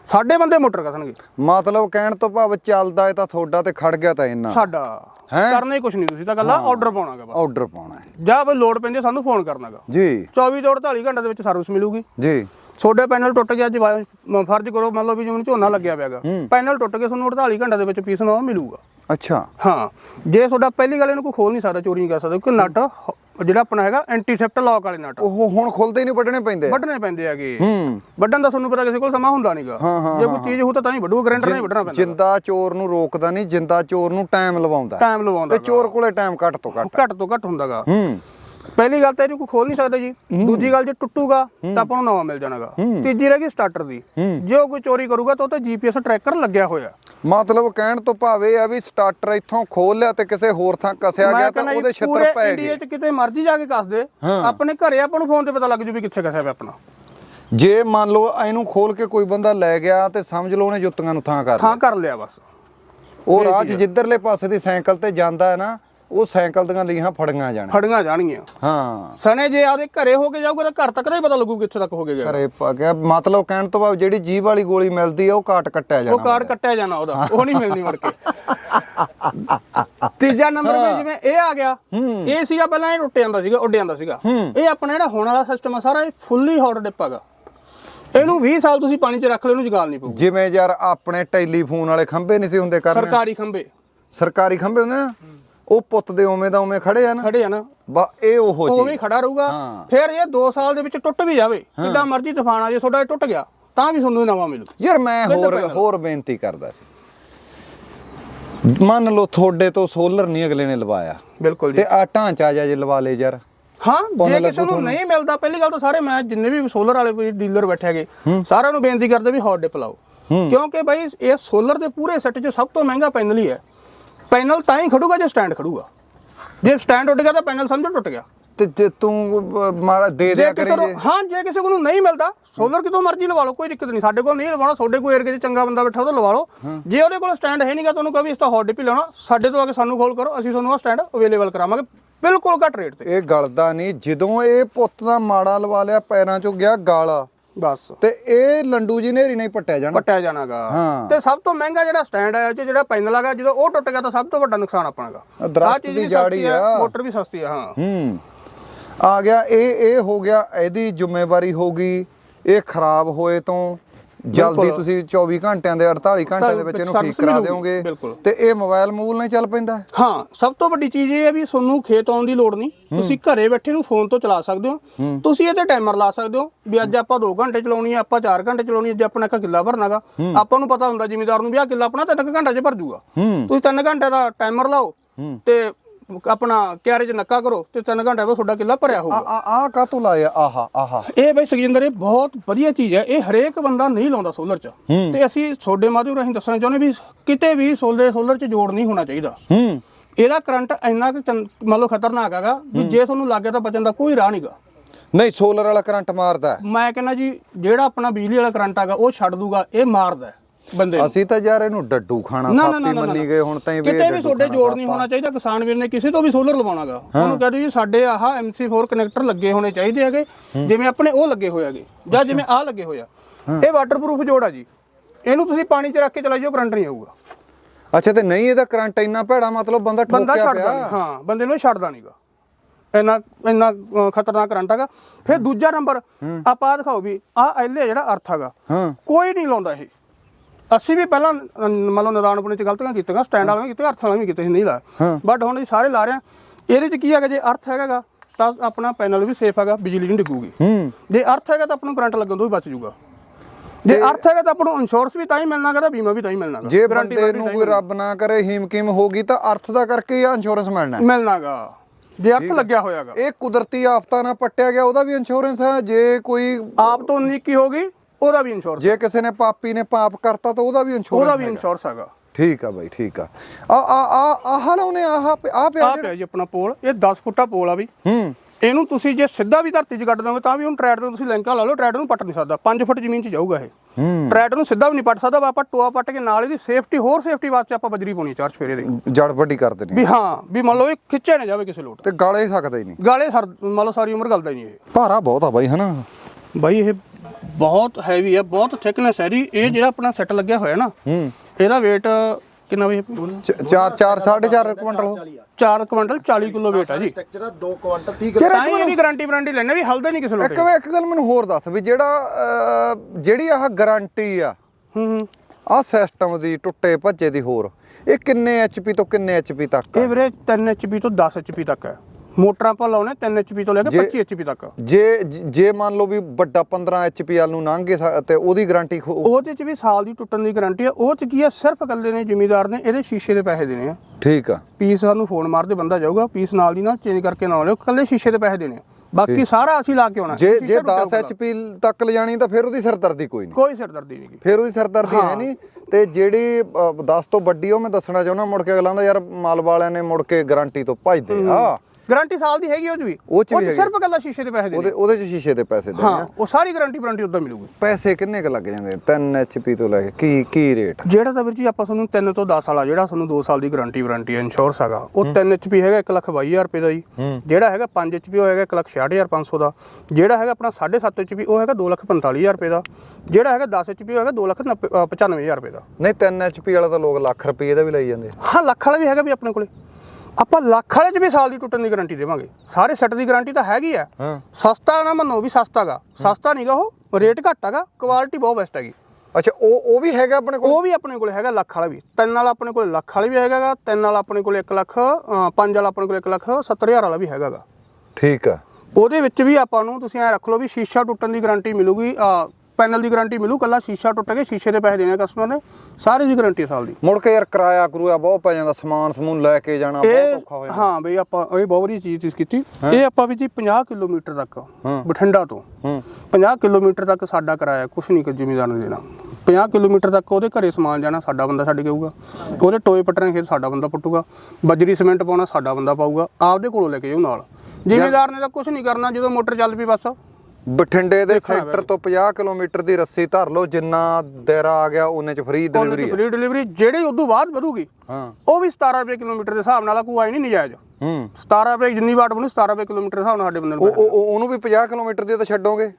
ਸਾਡੇ ਬੰਦੇ ਮੋਟਰ ਕਸਣਗੇ। ਮਤਲਬ ਕਹਿਣ ਤੋਂ ਭਾਵ ਚੱਲਦਾ ਹੈ ਤਾਂ ਤੁਹਾਡਾ ਤੇ ਖੜ ਗਿਆ ਤਾਂ ਇੰਨਾ। ਸਾਡਾ। ਹੈਂ? ਕਰਨਾ ਹੀ ਕੁਛ ਨਹੀਂ ਤੁਸੀਂ ਤਾਂ ਗੱਲਾਂ ਆਰਡਰ ਪਾਉਣਾਗਾ ਬਸ। ਆਰਡਰ ਪਾਉਣਾ ਹੈ। ਜਾਂ ਬਈ ਲੋਡ ਪੈਂਦੀ ਸਾਨੂੰ ਫੋਨ ਕਰਨਾਗਾ। ਜੀ। 24 ਤੋਂ 48 ਘੰਟੇ ਦੇ ਵਿੱਚ ਸਰਵਿਸ ਮਿਲੂਗੀ। ਜੀ। ਤੁਹਾਡੇ ਪੈਨਲ ਟੁੱਟ ਗਿਆ ਜੀ ਫਰਜ਼ ਕਰੋ ਮੰਨ ਲਓ ਵੀ ਜਿਵੇਂ ਝੋਨਾ ਲੱਗਿਆ ਪਿਆਗਾ। ਪੈਨਲ ਟੁੱਟ ਕੇ ਤੁਹਾਨੂੰ 48 ਘੰਟੇ ਦੇ ਵਿੱਚ ਪੀਸ ਨਵਾਂ ਮਿਲੂਗਾ। ਅੱਛਾ। ਹਾਂ। ਜੇ ਤੁਹਾਡਾ ਪਹਿਲੀ ਗੱਲ ਇਹਨੂੰ ਕੋਈ ਖੋਲ ਨਹੀਂ ਸਕਦਾ ਚੋਰੀ ਨਹੀਂ ਕਰ ਸਕਦਾ ਕਿਉਂਕਿ ਨਟ ਜਿਹੜਾ ਆਪਣਾ ਹੈਗਾ ਐਂਟੀਸੈਪਟ ਲੌਕ ਵਾਲੇ ਨਟ। ਉਹ ਹੁਣ ਖੁੱਲਦੇ ਹੀ ਨਹੀਂ ਵੱਢਣੇ ਪੈਂਦੇ। ਵੱਢਣੇ ਪੈਂਦੇ ਹੈਗੇ। ਹੂੰ। ਵੱਢਣ ਦਾ ਤੁਹਾਨੂੰ ਪਤਾ ਕਿਸੇ ਕੋਲ ਸਮਾਂ ਹੁੰਦਾ ਨਹੀਂਗਾ ਜੇ ਕੋਈ ਚੀਜ਼ ਹੋ ਤਾਂ ਤਾਂ ਹੀ ਵੱਢੂ ਗ੍ਰੈਂਡਰ ਨਹੀਂ ਵੱਢਣਾ ਪੈਂਦਾ। ਜਿੰਦਾ ਚੋਰ ਨੂੰ ਰੋਕਦਾ ਨਹੀਂ ਜਿੰਦਾ ਚੋਰ ਨੂੰ ਟਾਈਮ ਲਵਾਉਂਦਾ। ਟਾਈਮ ਲਵਾਉਂਦਾ। ਤੇ ਚੋਰ ਕੋਲੇ ਟਾਈਮ ਘੱਟ ਤੋਂ ਘੱਟ। ਘੱਟ ਤੋਂ ਘੱਟ ਹੁੰਦਾਗਾ। ਹੂੰ। ਪਹਿਲੀ ਗੱਲ ਤਾਂ ਇਹਨੂੰ ਕੋਈ ਖੋਲ ਨਹੀਂ ਸਕਦਾ ਜੀ। ਦੂਜੀ ਗੱਲ ਜੇ ਟੁੱਟੂਗਾ ਤਾਂ ਆਪਾਂ ਨੂੰ ਨਵਾਂ ਮਿਲ ਜਾਣਾਗਾ। ਤੀਜੀ ਰਹਿ ਗਈ ਸਟਾਰਟਰ ਦੀ। ਜੇ ਕੋਈ ਚੋਰੀ ਕਰੂਗਾ ਤਾਂ ਉਹ ਤੇ ਜੀਪੀਐਸ ਟਰੈਕਰ ਲੱਗਿਆ ਹੋਇਆ। ਮਤਲਬ ਕਹਿਣ ਤੋਂ ਭਾਵੇਂ ਆ ਵੀ ਸਟਾਰਟਰ ਇੱਥੋਂ ਖੋਲ ਲਿਆ ਤੇ ਕਿਸੇ ਹੋਰ ਥਾਂ ਕਸਿਆ ਗਿਆ ਤਾਂ ਉਹਦੇ ਛਿੱਤਰ ਪੈ ਇੰਡੀਆ ਗਏ। 'ਚ ਕਿਤੇ ਮਰਜ਼ੀ ਜਾ ਕੇ ਕੱਸ ਦੇ। ਆਪਣੇ ਘਰੇ ਆਪਾਂ ਨੂੰ ਫੋਨ ਤੇ ਪਤਾ ਲੱਗ ਜੂ ਵੀ ਕਿੱਥੇ ਕਸਿਆ ਪਿਆ ਆਪਣਾ। ਜੇ ਮੰਨ ਲਓ ਇਹਨੂੰ ਖੋਲ ਕੇ ਕੋਈ ਬੰਦਾ ਲੈ ਗਿਆ ਤੇ ਸਮਝ ਲਓ ਉਹਨੇ ਜੁੱਤੀਆਂ ਨੂੰ ਥਾਂ ਕਰ ਥਾਂ ਕਰ ਲਿਆ ਬਸ। ਉਹ ਰਾਹ 'ਚ ਜਿੱਧਰਲੇ ਪਾਸੇ ਦੀ ਸਾਈਕਲ ਤੇ ਜਾਂਦਾ ਹੈ ਨਾ ਉਹ ਸਾਈਕਲ ਦੀਆਂ ਲੀਹਾਂ ਫੜੀਆਂ ਜਾਣ। ਫੜੀਆਂ ਜਾਣਗੀਆਂ। ਹਾਂ। ਸਣੇ ਜੇ ਆਦੇ ਘਰੇ ਹੋ ਕੇ ਜਾਊਗਾ ਤਾਂ ਘਰ ਤੱਕ ਦਾ ਹੀ ਪਤਾ ਲੱਗੂ ਕਿੱਥੇ ਤੱਕ ਹੋ ਕੇ ਗਿਆ। ਘਰੇ ਪਾ ਗਿਆ। ਮਤਲਬ ਕਹਿਣ ਤੋਂ ਬਾਅਦ ਜਿਹੜੀ ਜੀਭ ਵਾਲੀ ਗੋਲੀ ਮਿਲਦੀ ਆ ਉਹ ਕਾਟ ਕੱਟਿਆ ਉਹ ਜਾਣਾ ਕਾਰਡ ਕੱਟਿਆ ਜਾਣਾ ਉਹਦਾ। ਉਹ ਨਹੀਂ ਮਿਲਣੀ ਮੁੜ ਕੇ। ਤੀਜਾ ਨੰਬਰ ਤੇ ਜਿਵੇਂ ਇਹ ਆ ਗਿਆ ਇਹ ਸੀਗਾ ਪਹਿਲਾਂ ਇਹ ਟੁੱਟ ਜਾਂਦਾ ਸੀਗਾ ਉੱਡ ਜਾਂਦਾ ਸੀਗਾ। ਇਹ ਆਪਣਾ ਜਿਹੜਾ ਹੋਣ ਵਾਲਾ ਸਿਸਟਮ ਆ ਸਾਰਾ ਇਹ ਫੁੱਲੀ ਹੌਟ ਡਿਪ ਹੈਗਾ। ਇਹਨੂੰ 20 ਸਾਲ ਤੁਸੀਂ ਪਾਣੀ 'ਚ ਰੱਖ ਲਓ ਇਹਨੂੰ ਜਗਾਲ ਨਹੀਂ ਪਊ ਜਿਵੇਂ ਯਾਰ ਆਪਣੇ ਟੈਲੀਫੋਨ ਵਾਲੇ ਖੰਭੇ ਨਹੀਂ ਸੀ ਹੁੰਦੇ ਕਰਨੇ। ਸਰਕਾਰੀ ਖੰਭੇ। ਸਰਕਾਰੀ ਖੰਭੇ ਹੁੰਦੇ ਨਾ ਉਹ ਪੁੱਤ ਦੇ ਉਵੇਂ ਦਾ ਉਵੇਂ ਖੜੇ ਆ ਨਾ। ਖੜੇ ਆ ਨਾ। ਬਾ ਇਹ ਉਹ ਉਵੇਂ ਹੀ ਚੀਜ਼ ਖੜਾ ਰਹੂਗਾ। ਫਿਰ ਇਹ 2 ਸਾਲ ਦੇ ਵਿੱਚ ਟੁੱਟ ਵੀ ਜਾਵੇ। ਕਿੱਡਾ ਮਰਜ਼ੀ ਤੂਫਾਨ ਆ ਜੇ ਤੁਹਾਡਾ ਇਹ ਟੁੱਟ ਗਿਆ। ਤਾਂ ਵੀ ਤੁਹਾਨੂੰ ਨਵਾਂ ਮਿਲੂ। ਯਾਰ ਮੈਂ ਹੋਰ। ਹੋਰ ਬੇਨਤੀ ਕਰਦਾ ਸੀ। ਮੰਨ ਲਓ ਤੁਹਾਡੇ ਤੋਂ ਸੋਲਰ ਨਹੀਂ ਅਗਲੇ ਨੇ ਲਵਾਇਆ। ਬਿਲਕੁਲ ਜੀ। ਤੇ ਆ ਢਾਂਚਾ ਜਿਹਾ ਜੇ ਲਵਾ ਲੇ ਯਾਰ। ਹਾਂ ਜੇ ਕਿਸੇ ਨੂੰ। ਨਹੀਂ ਮਿਲਦਾ ਪਹਿਲੀ ਗੱਲ ਤਾਂ ਸਾਰੇ ਮੈਂ ਜਿੰਨੇ ਵੀ ਸੋਲਰ ਵਾਲੇ ਕੋਈ ਡੀਲਰ ਬੈਠੇ ਹੈਗੇ ਸਾਰਿਆਂ ਨੂੰ ਬੇਨਤੀ ਕਰਦੇ ਵੀ ਹੌਟ ਡਿਪ ਲਾਓ। ਕਿਉਂਕਿ ਬਾਈ ਇਹ ਸੋਲਰ ਦੇ ਪੂਰੇ ਸੈੱਟ 'ਚ ਸਭ ਤੋਂ ਮਹਿੰਗਾ ਪੈਨਲ ਹੀ ਹੈ। ਪੈਨਲ ਤਾਂ ਹੀ ਖੜੂਗਾ ਜੇ ਸਟੈਂਡ ਖੜੂਗਾ। ਜੇ ਸਟੈਂਡ ਉੱਡ ਗਿਆ ਤਾਂ ਪੈਨਲ ਸਮਝੋ ਟੁੱਟ ਗਿਆ। ਤੇ ਜੇ ਤੂੰ ਮਾੜਾ ਦੇ ਦਿਆ ਕਰੇ ਜੇ। ਹਾਂ ਜੇ ਕਿਸੇ ਨੂੰ ਨਹੀਂ ਮਿਲਦਾ ਸੋਲਰ ਕਿਤੋਂ ਮਰਜ਼ੀ ਲਵਾ ਲਓ ਕੋਈ ਦਿੱਕਤ ਨਹੀਂ। ਸਾਡੇ ਕੋਲ ਨਹੀਂ ਲਵਾਉਣਾ ਤੁਹਾਡੇ ਕੋਈ ਏਰੀਏ 'ਚ ਚੰਗਾ ਬੰਦਾ ਬੈਠਾ ਉਹਦਾ ਲਵਾ ਲਓ। ਜੇ ਉਹਦੇ ਕੋਲ ਸਟੈਂਡ ਹੈ ਨਹੀਂਗਾ ਤੁਹਾਨੂੰ ਕਹੋ ਇਸ ਤਾਂ ਹੌਟ ਡਿਪ ਹੀ ਲਾਉਣਾ। ਸਾਡੇ ਤੋਂ ਆ ਕੇ ਸਾਨੂੰ ਕਾਲ ਕਰੋ ਅਸੀਂ ਤੁਹਾਨੂੰ ਉਹ ਸਟੈਂਡ ਅਵੇਲੇਬਲ ਕਰਾਵਾਂਗੇ। ਬਿਲਕੁਲ ਘੱਟ ਰੇਟ ਤੇ। ਇਹ ਗਲਦਾ ਨਹੀਂ। ਜਦੋਂ ਇਹ ਪੁੱਤ ਦਾ ਮਾੜਾ ਲਵਾ ਲਿਆ ਪੈਰਾਂ ਚੋਂ ਗਿਆ ਗਾਲਾ। ਬਸ। ਤੇ ਇਹ ਲੰਡੂ ਜੀ ਨੇਰੀ ਨਹੀਂ ਪੱਟਿਆ ਜਾਣਾ। ਪੱਟਿਆ ਜਾਣਾਗਾ। ਹਾਂ। ਤੇ ਸਭ ਤੋਂ ਮਹਿੰਗਾ ਜਿਹੜਾ ਸਟੈਂਡ 'ਚ ਜਿਹੜਾ ਪੈਨਲ ਹੈਗਾ ਜਦੋਂ ਉਹ ਟੁੱਟ ਗਿਆ ਤਾਂ ਸਭ ਤੋਂ ਵੱਡਾ ਨੁਕਸਾਨ ਆਪਣਾਗਾ। ਦਰਖਤ ਦੀ ਜਾੜੀ ਆ। ਮੋਟਰ ਵੀ ਸਸਤੀ ਆ ਹਾਂ। ਹੂੰ। ਆ ਗਿਆ ਇਹ ਇਹ ਹੋ ਗਿਆ ਇਹਦੀ ਜ਼ਿੰਮੇਵਾਰੀ ਹੋਗੀ ਇਹ ਖਰਾਬ ਹੋਏ ਤੋਂ ਜਲਦੀ। ਤੁਸੀਂ 24 ਘੰਟਿਆਂ ਦੇ 48 ਘੰਟਿਆਂ ਦੇ ਵਿੱਚ ਇਹਨੂੰ ਠੀਕ ਕਰਾ ਬਿਲਕੁਲ। ਤੇ ਇਹ ਮੋਬਾਈਲ ਮੂਲ ਨਹੀਂ ਚੱਲ ਪੈਂਦਾ? ਹਾਂ ਸਭ ਤੋਂ ਵੱਡੀ ਚੀਜ਼ ਇਹ ਹੈ ਵੀ ਤੁਹਾਨੂੰ ਖੇਤ ਆਉਣ ਦੀ ਲੋੜ ਨਹੀਂ। ਤੁਸੀਂ ਘਰੇ ਬੈਠੇ ਨੂੰ ਫੋਨ ਤੋਂ ਚਲਾ ਸਕਦੇ ਹੋ। ਤੁਸੀਂ ਇਹਦੇ ਟਾਈਮਰ ਲਾ ਸਕਦੇ ਹੋ ਵੀ ਅੱਜ ਆਪਾਂ 2 ਘੰਟੇ ਚਲਾਉਣੀ ਹੈ ਆਪਾਂ 4 ਘੰਟੇ ਚਲਾਉਣੀ ਹੈ ਜੇ ਆਪਣਾ ਇੱਕ ਕਿੱਲਾ ਭਰਨਾਗਾ। ਆਪਾਂ ਨੂੰ ਪਤਾ ਹੁੰਦਾ ਜ਼ਿਮੀਦਾਰ ਨੂੰ ਵੀ ਆਹ ਕਿੱਲਾ ਆਪਣਾ 3 ਘੰਟੇ 'ਚ ਭਰ ਜੂਗਾ। ਤੁਸੀਂ 3 ਘੰਟੇ ਦਾ ਟਾਈਮਰ ਲਾਓ ਤੇ ਆਪਣਾ ਕਿਆਰੇ 'ਚ ਨੱਕਾ ਕਰੋ ਤੇ 3 ਘੰਟੇ ਬਾਅਦ ਤੁਹਾਡਾ ਕਿੱਲਾ ਭਰਿਆ ਹੋਊਗਾ। ਆ ਆ ਆ ਕਾਤੋਂ ਲਾਇਆ? ਆਹਾ ਆਹਾ। ਇਹ ਬਈ ਸੁਖਜਿੰਦਰ ਇਹ ਬਹੁਤ ਵਧੀਆ ਚੀਜ਼ ਹੈ। ਇਹ ਹਰੇਕ ਬੰਦਾ ਨਹੀਂ ਲਾਉਂਦਾ ਸੋਲਰ 'ਚ। ਤੇ ਅਸੀਂ ਤੁਹਾਡੇ ਮਾਧਿਅਮ ਰਾਹੀਂ ਦੱਸਣਾ ਚਾਹੁੰਦੇ ਵੀ ਕਿਤੇ ਵੀ ਸੋਲਰ ਸੋਲਰ 'ਚ ਜੋੜ ਨਹੀਂ ਹੋਣਾ ਚਾਹੀਦਾ। ਹੂੰ। ਇਹਦਾ ਕਰੰਟ ਇੰਨਾ ਕਿ ਮੰਨ ਲਓ ਖਤਰਨਾਕ ਹੈਗਾ ਵੀ ਜੇ ਤੁਹਾਨੂੰ ਲੱਗ ਗਿਆ ਤਾਂ ਬਚਣ ਦਾ ਕੋਈ ਰਾਹ ਨਹੀਂਗਾ ਨਹੀਂ ਸੋਲਰ ਵਾਲਾ ਕਰੰਟ ਮਾਰਦਾ। ਹੈ। ਮੈਂ ਕਹਿੰਦਾ ਜੀ ਜਿਹੜਾ ਆਪਣਾ ਬਿਜਲੀ ਵਾਲਾ ਕਰੰਟ ਹੈਗਾ ਉਹ ਛੱਡ ਦੂਗਾ ਇਹ ਮਾਰਦਾ। ਹੈ ਬੰਦੇ ਨੂੰ। ਅਸੀਂ ਤਾਂ ਯਾਰ ਇਹਨੂੰ ਡੱਡੂ ਖਾਣਾ ਨਾ ਨਾ ਸਾਪੀ ਨਾ ਮੰਨੀ ਗਏ ਹੁਣ ਤਾਂ ਇਹ ਕਿਤੇ ਵੀ ਤੁਹਾਡੇ ਜੋੜ ਨਹੀਂ। ਹੋਣਾ ਚਾਹੀਦਾ ਕਿਸਾਨ ਵੀਰ ਨੇ ਕਿਸੇ ਤੋਂ ਵੀ ਸੋਲਰ ਲਵਾਉਣਾਗਾ। ਉਹਨੂੰ ਕਹਿੰਦੇ ਜੀ ਸਾਡੇ ਆਹ MC4 ਕਨੈਕਟਰ ਲੱਗੇ ਹੋਣੇ ਚਾਹੀਦੇ ਹੈਗੇ ਜਿਵੇਂ ਆਪਣੇ ਉਹ ਲੱਗੇ ਹੋਏ ਹੈਗੇ ਜਾਂ ਜਿਵੇਂ ਆਹ ਲੱਗੇ ਹੋਏ ਆ। ਇਹ ਵਾਟਰਪ੍ਰੂਫ ਜੋੜ ਆ ਜੀ। ਇਹਨੂੰ ਤੁਸੀਂ ਪਾਣੀ 'ਚ ਰੱਖ ਕੇ ਚਲਾਈਓ ਕਰੰਟ ਨਹੀਂ ਆਊਗਾ। ਅੱਛਾ ਤੇ ਨਹੀਂ ਇਹਦਾ ਕਰੰਟ ਇੰਨਾ ਭੈੜਾ ਮਤਲਬ ਬੰਦਾ ਬੰਦਾ ਠੋਕਿਆ ਛੱਡਦਾ ਨਹੀਂ ਪਿਆ ਹਾਂ ਬੰਦੇ ਨੂੰ ਇਹ ਛੱਡਦਾ ਨਹੀਂਗਾ ਇੰਨਾ ਇੰਨਾ ਅ, ਖਤਰਨਾਕ ਕਰੰਟ ਹੈਗਾ। ਫਿਰ ਦੂਜਾ ਨੰਬਰ ਆਪਾਂ ਆਹ ਦਿਖਾਓ ਵੀ ਆਹ ਐਲੇ ਜਿਹੜਾ ਅਰਥ ਹੈਗਾ। ਹਾਂ। ਕੋਈ ਨਹੀਂ ਲਾਉਂਦਾ ਇਹ। ਅਸੀਂ ਵੀ ਪਹਿਲਾਂ ਅ, ਮੰਨ ਲਓ ਨਿਦਾਨਪੁਣੇ ਚ ਗਲਤੀਆਂ ਕੀਤੀਆਂ ਸਟੈਂਡ ਵਾਲੀਆਂ ਵੀ ਕੀਤੀਆਂ ਅਰਥ ਵਾਲੀਆਂ ਵੀ ਸੀ ਨਹੀਂ ਲਾਇਆ। ਬਟ ਹੁਣ ਅਸੀਂ ਸਾਰੇ ਲਾ ਰਹੇ ਹਾਂ। ਇਹਦੇ ਚ ਕੀ ਹੈਗਾ ਜੇ ਅਰਥ ਹੈਗਾਗਾ ਤਾਂ ਆਪਣਾ ਪੈਨਲ ਵੀ ਸੇਫ ਹੈਗਾ ਬਿਜਲੀ ਨਹੀਂ ਡਿੱਗੂਗੀ। ਹੂੰ। ਜੇ ਅਰਥ ਹੈਗਾ ਤਾਂ ਆਪਾਂ ਨੂੰ ਕਰੰਟ ਲੱਗਣ ਤੋਂ ਵੀ ਬਚ ਜਾਊਗਾ। ਜੇ ਅਰਥ ਹੈਗਾ ਤਾਂ ਆਪਾਂ ਨੂੰ ਇੰਸ਼ੋਰੈਂਸ ਵੀ ਤਾਂ ਹੀ ਮਿਲਣਾਗਾ ਤਾਂ ਬੀਮਾ ਵੀ ਤਾਂ ਹੀ ਮਿਲਣਾਗਾ ਜੇ Guarantee ਬੰਦੇ ਨੂੰ ਤਾਂ ਹੀ ਕੋਈ ਰੱਬ ਨਾ ਕਰੇ ਹੀਮਕੀਮ ਹੋਗੀ ਤਾਂ ਅਰਥ ਦਾ ਕਰਕੇ ਆ ਇੰਸ਼ੋਰੈਂਸ ਮਿਲਣਾ ਹੈ। ਮਿਲਣਾਗਾ ਜੇ ਅਰਥ ਲੱਗਿਆ ਹੋਇਆਗਾ ਇਹ ਕੁਦਰਤੀ ਆਫਤਾਂ ਨਾਲ ਪੱਟਿਆ ਗਿਆ ਉਹਦਾ ਵੀ ਇੰਸ਼ੋਰੈਂਸ ਹੈ। ਜੇ ਕੋਈ ਆਪ ਤੋਂ ਨਿੱਕੀ ਹੋ ਗਈ ਉਹਦਾ ਵੀ ਇੰਸ਼ੋਰੈਂਸ ਜੇ ਕਿਸੇ ਨੇ ਪਾਪੀ ਨੇ ਪਾਪ ਕਰਤਾ ਤਾਂ ਉਹਦਾ ਵੀ ਇੰਸ਼ੋਰੈਂਸ ਉਹਦਾ ਵੀ ਇੰਸ਼ੋਰੈਂਸ ਹੈਗਾ। ਠੀਕ ਆ ਬਾਈ ਠੀਕ ਆ। ਆ ਆ ਆ ਆਹ ਲਾਉਨੇ ਆਹ ਆ ਪਿਆ ਆ ਪਿਆ ਜੀ ਆਪਣਾ ਪੋਲ ਇਹ 10 ਫੁੱਟਾ ਪੋਲ ਆ ਵੀ। ਹੂੰ। ਇਹਨੂੰ ਤੁਸੀਂ ਜੇ ਸਿੱਧਾ ਵੀ ਧਰਤੀ 'ਚ ਕੱਢ ਦੋਗੇ ਤਾਂ ਵੀ ਹੁਣ ਟਰੈਕਟਰ ਨੂੰ ਤੁਸੀਂ ਲੈਂਕਾ ਲਾ ਲਓ ਟਰੈਕਟਰ ਨੂੰ ਪੱਟ ਨਹੀਂ ਸਕਦਾ। 5 ਫੁੱਟ ਜ਼ਮੀਨ 'ਚ ਜਾਊਗਾ ਇਹ। ਹੂੰ। ਟਰੈਕਟਰ ਨੂੰ ਸਿੱਧਾ ਵੀ ਨਹੀਂ ਪੱਟ ਸਕਦਾ ਆਪਾਂ ਟੋਆ ਪੱਟ ਕੇ ਨਾਲ ਇਹਦੀ ਸੇਫਟੀ ਹੋਰ ਸੇਫਟੀ ਵਾਸਤੇ ਆਪਾਂ ਬਜਰੀ ਪਾਉਣੀ ਚਾਰ ਚਫੇਰੇ ਦੇ। ਜੜ ਵੱਡੀ ਕਰ ਦੇਣੀ ਵੀ ਹਾਂ ਵੀ ਮੰਨ ਲਓ ਇਹ ਖਿੱਚਿਆ ਨਾ ਜਾਵੇ ਕਿਸੇ ਲੋਟ। ਤੇ ਗਾਲੇ ਸਕਦਾ ਹੀ ਨਹੀਂ। ਗਾਲੇ ਸਰ ਮੰਨ ਲਓ ਸਾਰੀ ਉਮਰ ਗਲਦਾ ਹੀ ਨਹੀਂ ਇਹ। ਭਾਰਾ ਬਹੁਤ ਆ ਬਾਈ ਹਨਾ? ਬਾਈ ਇਹ ਬਹੁਤ ਹੈਵੀ ਹੈ ਬਹੁਤ ਥਿਕਨੈਸ ਹੈ ਜੀ ਇਹ ਜਿਹੜਾ ਆਪਣਾ ਸੈੱਟ ਲੱਗਿਆ ਹੋਇਆ ਨਾ ਹੂੰ। ਇਹਦਾ weight ਕਿੰਨਾ ਵੀ? ਚਾਰ ਚਾਰ 4.5 ਕੁਇੰਟਲ ਹੋ। 4 ਕੁਇੰਟਲ 40 ਕਿਲੋ weight ਹੈ ਜੀ। ਸਟਰਕਚਰ ਆ 2 ਕੁਆਂਟਲ 30 ਯਾਰ ਤਾਂ ਇੱਕ ਹੀ ਇਹਦੀ ਗਾਰੰਟੀ ਵਾਰੰਟੀ ਲੈਣੇ ਵੀ ਹਲਦਾ ਨਹੀਂ ਕਿਸੇ ਲੋਟ ਇੱਕ ਇੱਕ ਗੱਲ ਮੈਨੂੰ ਹੋਰ ਦੱਸ ਵੀ ਜਿਹੜਾ ਜਿਹੜੀ ਆਹ ਗਾਰੰਟੀ ਆ ਹੂੰ ਹੂੰ। ਆਹ ਸਿਸਟਮ ਦੀ ਟੁੱਟੇ ਭੱਜੇ ਦੀ ਹੋਰ ਇਹ ਕਿੰਨੇ ਐਚਪੀ ਤੋਂ ਕਿੰਨੇ ਐਚਪੀ ਤੱਕ ਆ? ਇਹ ਵੀਰੇ 3 HP ਤੋਂ 10 HP ਤੱਕ ਹੈ ਮੋਟਰਾਂ ਆਪਾਂ ਲਾਉਣੇ 3 HP ਤੋਂ ਲੈ ਕੇ ਜੇ- 25 HP ਤੱਕ। ਜੇ ਜੇ ਮੰਨ ਲਓ ਵੀ ਵੱਡਾ 15 ਐਚਪੀ ਵਾਲ ਨੂੰ ਲੰਘੇ ਤੇ ਉਹਦੀ ਗਾਰੰਟੀ ਉਹਦੇ ਚ ਵੀ ਸਾਲ ਦੀ ਟੁੱਟਣ ਦੀ ਗਾਰੰਟੀ ਹੈ ਉਹ ਚ ਕੀ ਹੈ ਸਿਰਫ ਇਕੱਲੇ ਨੇ ਜ਼ਿਮੀਦਾਰ ਨੇ ਇਹਦੇ ਸ਼ੀਸ਼ੇ ਦੇ ਪੈਸੇ ਦੇਣੇ ਆ। ਠੀਕ ਆ। ਪੀਸ ਸਾਨੂੰ ਫੋਨ ਮਾਰਦੇ ਬੰਦਾ ਜਾਊਗਾ ਪੀਸ ਨਾਲ ਦੀ ਨਾਲ ਚੇਂਜ ਕਰਕੇ ਨਾ ਲਿਓ ਇਕੱਲੇ ਸ਼ੀਸ਼ੇ ਦੇ ਪੈਸੇ ਦੇਣੇ ਆ। ਬਾਕੀ ਸਾਰਾ ਅਸੀਂ ਲਾ ਕੇ ਆਉਣਾ ਜੇ ਜੇ ਟੁੱਟਿਆ 10 ਹੋਊਗਾ। ਐਚਪੀ ਤੱਕ ਲਿਜਾਣੀ ਤਾਂ ਫਿਰ ਉਹਦੀ ਸਿਰਦਰਦੀ ਕੋਈ ਨਹੀਂ। ਕੋਈ ਸਿਰਦਰਦੀ ਨਹੀਂ ਫਿਰ ਉਹਦੀ ਸਿਰਦਰਦੀ ਹੈ ਨਹੀਂ ਤੇ ਜਿਹੜੀ 10 ਤੋਂ ਵੱਡੀ ਉਹ ਮੈਂ ਦੱਸਣਾ ਚਾਹੁੰਦਾ ਮੁੜ ਕੇ ਅਗਲਾ ਦਾ ਯਾਰ ਮਾਲ ਵਾਲਿਆਂ ਨੇ ਮੁੜ ਕੇ ਗਾਰੰਟੀ ਤੋਂ ਭਜਦੇ ਆ ਗਾਰੰਟੀ ਸਾਲ ਦੀ ਹੈਗੀ ਉਹ ਚ ਵੀ। ਉਹ 'ਚ ਵੀ। ਸਿਰਫ ਇਕੱਲਾ ਸ਼ੀਸ਼ੇ ਦੇ ਪੈਸੇ ਉਹਦੇ ਦੇਣੇ। ਉਹਦੇ ਚ ਸ਼ੀਸ਼ੇ ਦੇ ਪੈਸੇ ਦੇਣੇ ਹਾਂ ਉਹ ਸਾਰੀ ਗਾਰੰਟੀ ਵਾਰੰਟੀ ਉਦਾਂ ਮਿਲੂਗੀ। ਪੈਸੇ ਕਿੰਨੇ ਕ ਲੱਗ ਜਾਂਦੇ 3 ਐਚਪੀ ਤੋਂ ਲੈ ਕੇ ਕੀ ਕੀ ਰੇਟ? ਜਿਹੜਾ ਤਾਂ ਵੀਰ ਜੀ ਆਪਾਂ ਤੁਹਾਨੂੰ 3 ਤੋਂ 10 ਵਾਲਾ ਜਿਹੜਾ ਤੁਹਾਨੂੰ 2 ਸਾਲ ਦੀ ਗਾਰੰਟੀ ਵਾਰੰਟੀ ਹੈ ਇੰਸ਼ੋਰੈਂਸ ਹੈਗਾ ਉਹ 3 HP ਹੈਗਾ 1 ਲੱਖ 22000 ਰੁਪਏ ਦਾ ਜੀ। ਜਿਹੜਾ ਹੈਗਾ 5 HP ਉਹ ਹੈਗਾ 1 ਲੱਖ 66500 ਦਾ। ਜਿਹੜਾ ਹੈਗਾ ਆਪਣਾ 7.5 HP ਉਹ ਹੈਗਾ 2 ਲੱਖ 45000 ਰੁਪਏ ਦਾ। ਜਿਹੜਾ ਹੈਗਾ 10 HP ਉਹ ਹੈਗਾ 2 ਲੱਖ 95000 ਰੁਪਏ ਦਾ। ਨਹੀਂ 3 ਐਚਪੀ ਵਾਲਾ ਤਾਂ ਲੋਕ ਲੱਖ ਰੁਪਏ ਦਾ ਵੀ ਲਈ ਜਾਂਦੇ। ਹਾਂ ਲੱਖ ਵਾਲਾ ਵੀ ਹੈਗਾ ਵੀ ਆਪਣੇ ਕੋਲੇ। ਆਪਾਂ ਲੱਖ ਵਾਲੇ 'ਚ ਵੀ ਸਾਲ ਦੀ ਟੁੱਟਣ ਦੀ ਗਾਰੰਟੀ ਦੇਵਾਂਗੇ। ਸਾਰੇ ਸੈੱਟ ਦੀ ਗਾਰੰਟੀ ਤਾਂ ਹੈਗੀ ਆ। ਹਾਂ। ਸਸਤਾ ਨਾ ਮੰਨੋ ਵੀ ਸਸਤਾਗਾ ਸਸਤਾ ਨਹੀਂਗਾ ਉਹ ਰੇਟ ਘੱਟ ਹੈਗਾ ਕੁਆਲਿਟੀ ਬਹੁਤ ਬੈਸਟ ਹੈਗੀ। ਅੱਛਾ ਉਹ ਉਹ ਵੀ ਹੈਗਾ ਆਪਣੇ ਕੋਲ? ਉਹ ਵੀ ਆਪਣੇ ਕੋਲ ਹੈਗਾ ਲੱਖ ਵਾਲਾ ਵੀ। ਤਿੰਨ ਵਾਲਾ ਆਪਣੇ ਕੋਲ ਲੱਖ ਵਾਲਾ ਵੀ ਹੈਗਾਗਾ ਤਿੰਨ ਵਾਲਾ ਆਪਣੇ ਕੋਲ 1 ਲੱਖ ਪੰਜ ਵਾਲਾ ਆਪਣੇ ਕੋਲ 1 ਲੱਖ 70000 ਵਾਲਾ ਵੀ ਹੈਗਾਗਾ ਠੀਕ ਆ। ਉਹਦੇ ਵਿੱਚ ਵੀ ਆਪਾਂ ਨੂੰ ਤੁਸੀਂ ਐ ਰੱਖ ਲਓ ਵੀ ਸ਼ੀਸ਼ਾ ਟੁੱਟਣ ਦੀ ਗਾਰੰਟੀ ਮਿਲੂਗੀ ਆ ਪੈਨਲ ਦੀ ਗਾਰੰਟੀ ਮਿਲੂ ਕੱਲਾ ਸ਼ੀਸ਼ਾ ਟੁੱਟ ਕੇ ਸ਼ੀਸ਼ੇ ਦੇ ਪੈਸੇ ਦੇਣੇ ਕਸਟਮਰ ਨੇ ਸਾਰੀ ਦੀ ਗਾਰੰਟੀ ਸਾਲ ਦੀ। ਮੁੜ ਕੇ ਯਾਰ ਕਿਰਾਇਆ ਕਰੂਆ ਬਹੁਤ ਪੈ ਜਾਂਦਾ ਸਮਾਨ ਸਮੂਨ ਲੈ ਕੇ ਜਾਣਾ ਬਹੁਤ ਔਖਾ ਹੋ ਜਾਂਦਾ ਹਾਂ ਬਈ ਆਪਾਂ ਇਹ ਬਹੁਤ ਵਧੀਆ ਚੀਜ਼ ਕੀਤੀ। ਇਹ ਆਪਾਂ ਵੀ ਜੀ 50 ਕਿਲੋਮੀਟਰ ਤੱਕ। ਬਠਿੰਡਾ ਤੋਂ। ਹੂੰ। 50 ਕਿਲੋਮੀਟਰ ਤੱਕ ਸਾਡਾ ਕਿਰਾਇਆ ਕੁਛ ਨਹੀਂ ਕਿ ਜ਼ਿਮੀਦਾਰ ਨੇ ਦੇਣਾ। 50 ਕਿਲੋਮੀਟਰ ਤੱਕ ਉਹਦੇ ਘਰੇ ਸਮਾਨ ਜਾਣਾ ਸਾਡਾ ਬੰਦਾ ਛੱਡ ਕੇ ਆਊਗਾ। ਉਹਦੇ ਟੋਏ ਪੱਟਣੇ ਖੇਤ ਸਾਡਾ ਬੰਦਾ ਪੱਟੂਗਾ। ਬਜਰੀ ਸੀਮੈਂਟ ਪਾਉਣਾ ਸਾਡਾ ਬੰਦਾ ਪਾਊਗਾ। ਆਪਦੇ ਕੋਲੋਂ ਲੈ ਕੇ ਜਾਊ ਨਾਲ। ਜ਼ਿਮੀਦਾਰ ਨੇ ਤਾਂ ਕੁਛ ਨਹੀਂ ਕਰਨਾ ਜਦੋਂ ਮੋਟਰ ਚੱਲ ਪਈ ਬਸ। ਬਠਿੰਡੇ ਦੇ ਸੈਕਟਰ ਤੋਂ 50 ਕਿਲੋਮੀਟਰ ਦੀ ਰੱਸੀ ਧਰ ਲਓ ਜਿੰਨਾ ਦਾਇਰਾ ਆ ਗਿਆ ਉਹਨੇ ਚ ਫ੍ਰੀ ਡਿਲੀਵਰੀ ਹੈ। ਫ੍ਰੀ ਡਿਲੀਵਰੀ ਜਿਹੜੀ ਉਦੋਂ ਬਾਅਦ ਵਧੂਗੀ ਹਾਂ। ਉਹ ਵੀ 17 ਰੁਪਏ ਕਿਲੋਮੀਟਰ ਦੇ ਹਿਸਾਬ ਨਾਲ ਕੋਈ ਆਈ ਨਹੀਂ ਨਜਾਇਜ਼। ਹੂੰ। 17 ਰੁਪਏ ਜਿੰਨੀ ਵਾਟ ਬਣੂ 17 ਰੁਪਏ ਕਿਲੋਮੀਟਰ ਦੇ ਹਿਸਾਬ ਨਾਲ ਸਾਡੇ ਬੰਦੇ ਨੂੰ ਉਹ ਉਹ- ਉਹ- ਉਹਨੂੰ ਵੀ 50 ਕਿਲੋਮੀਟਰ ਦੀ ਤਾਂ ਛੱਡੋਗੇ।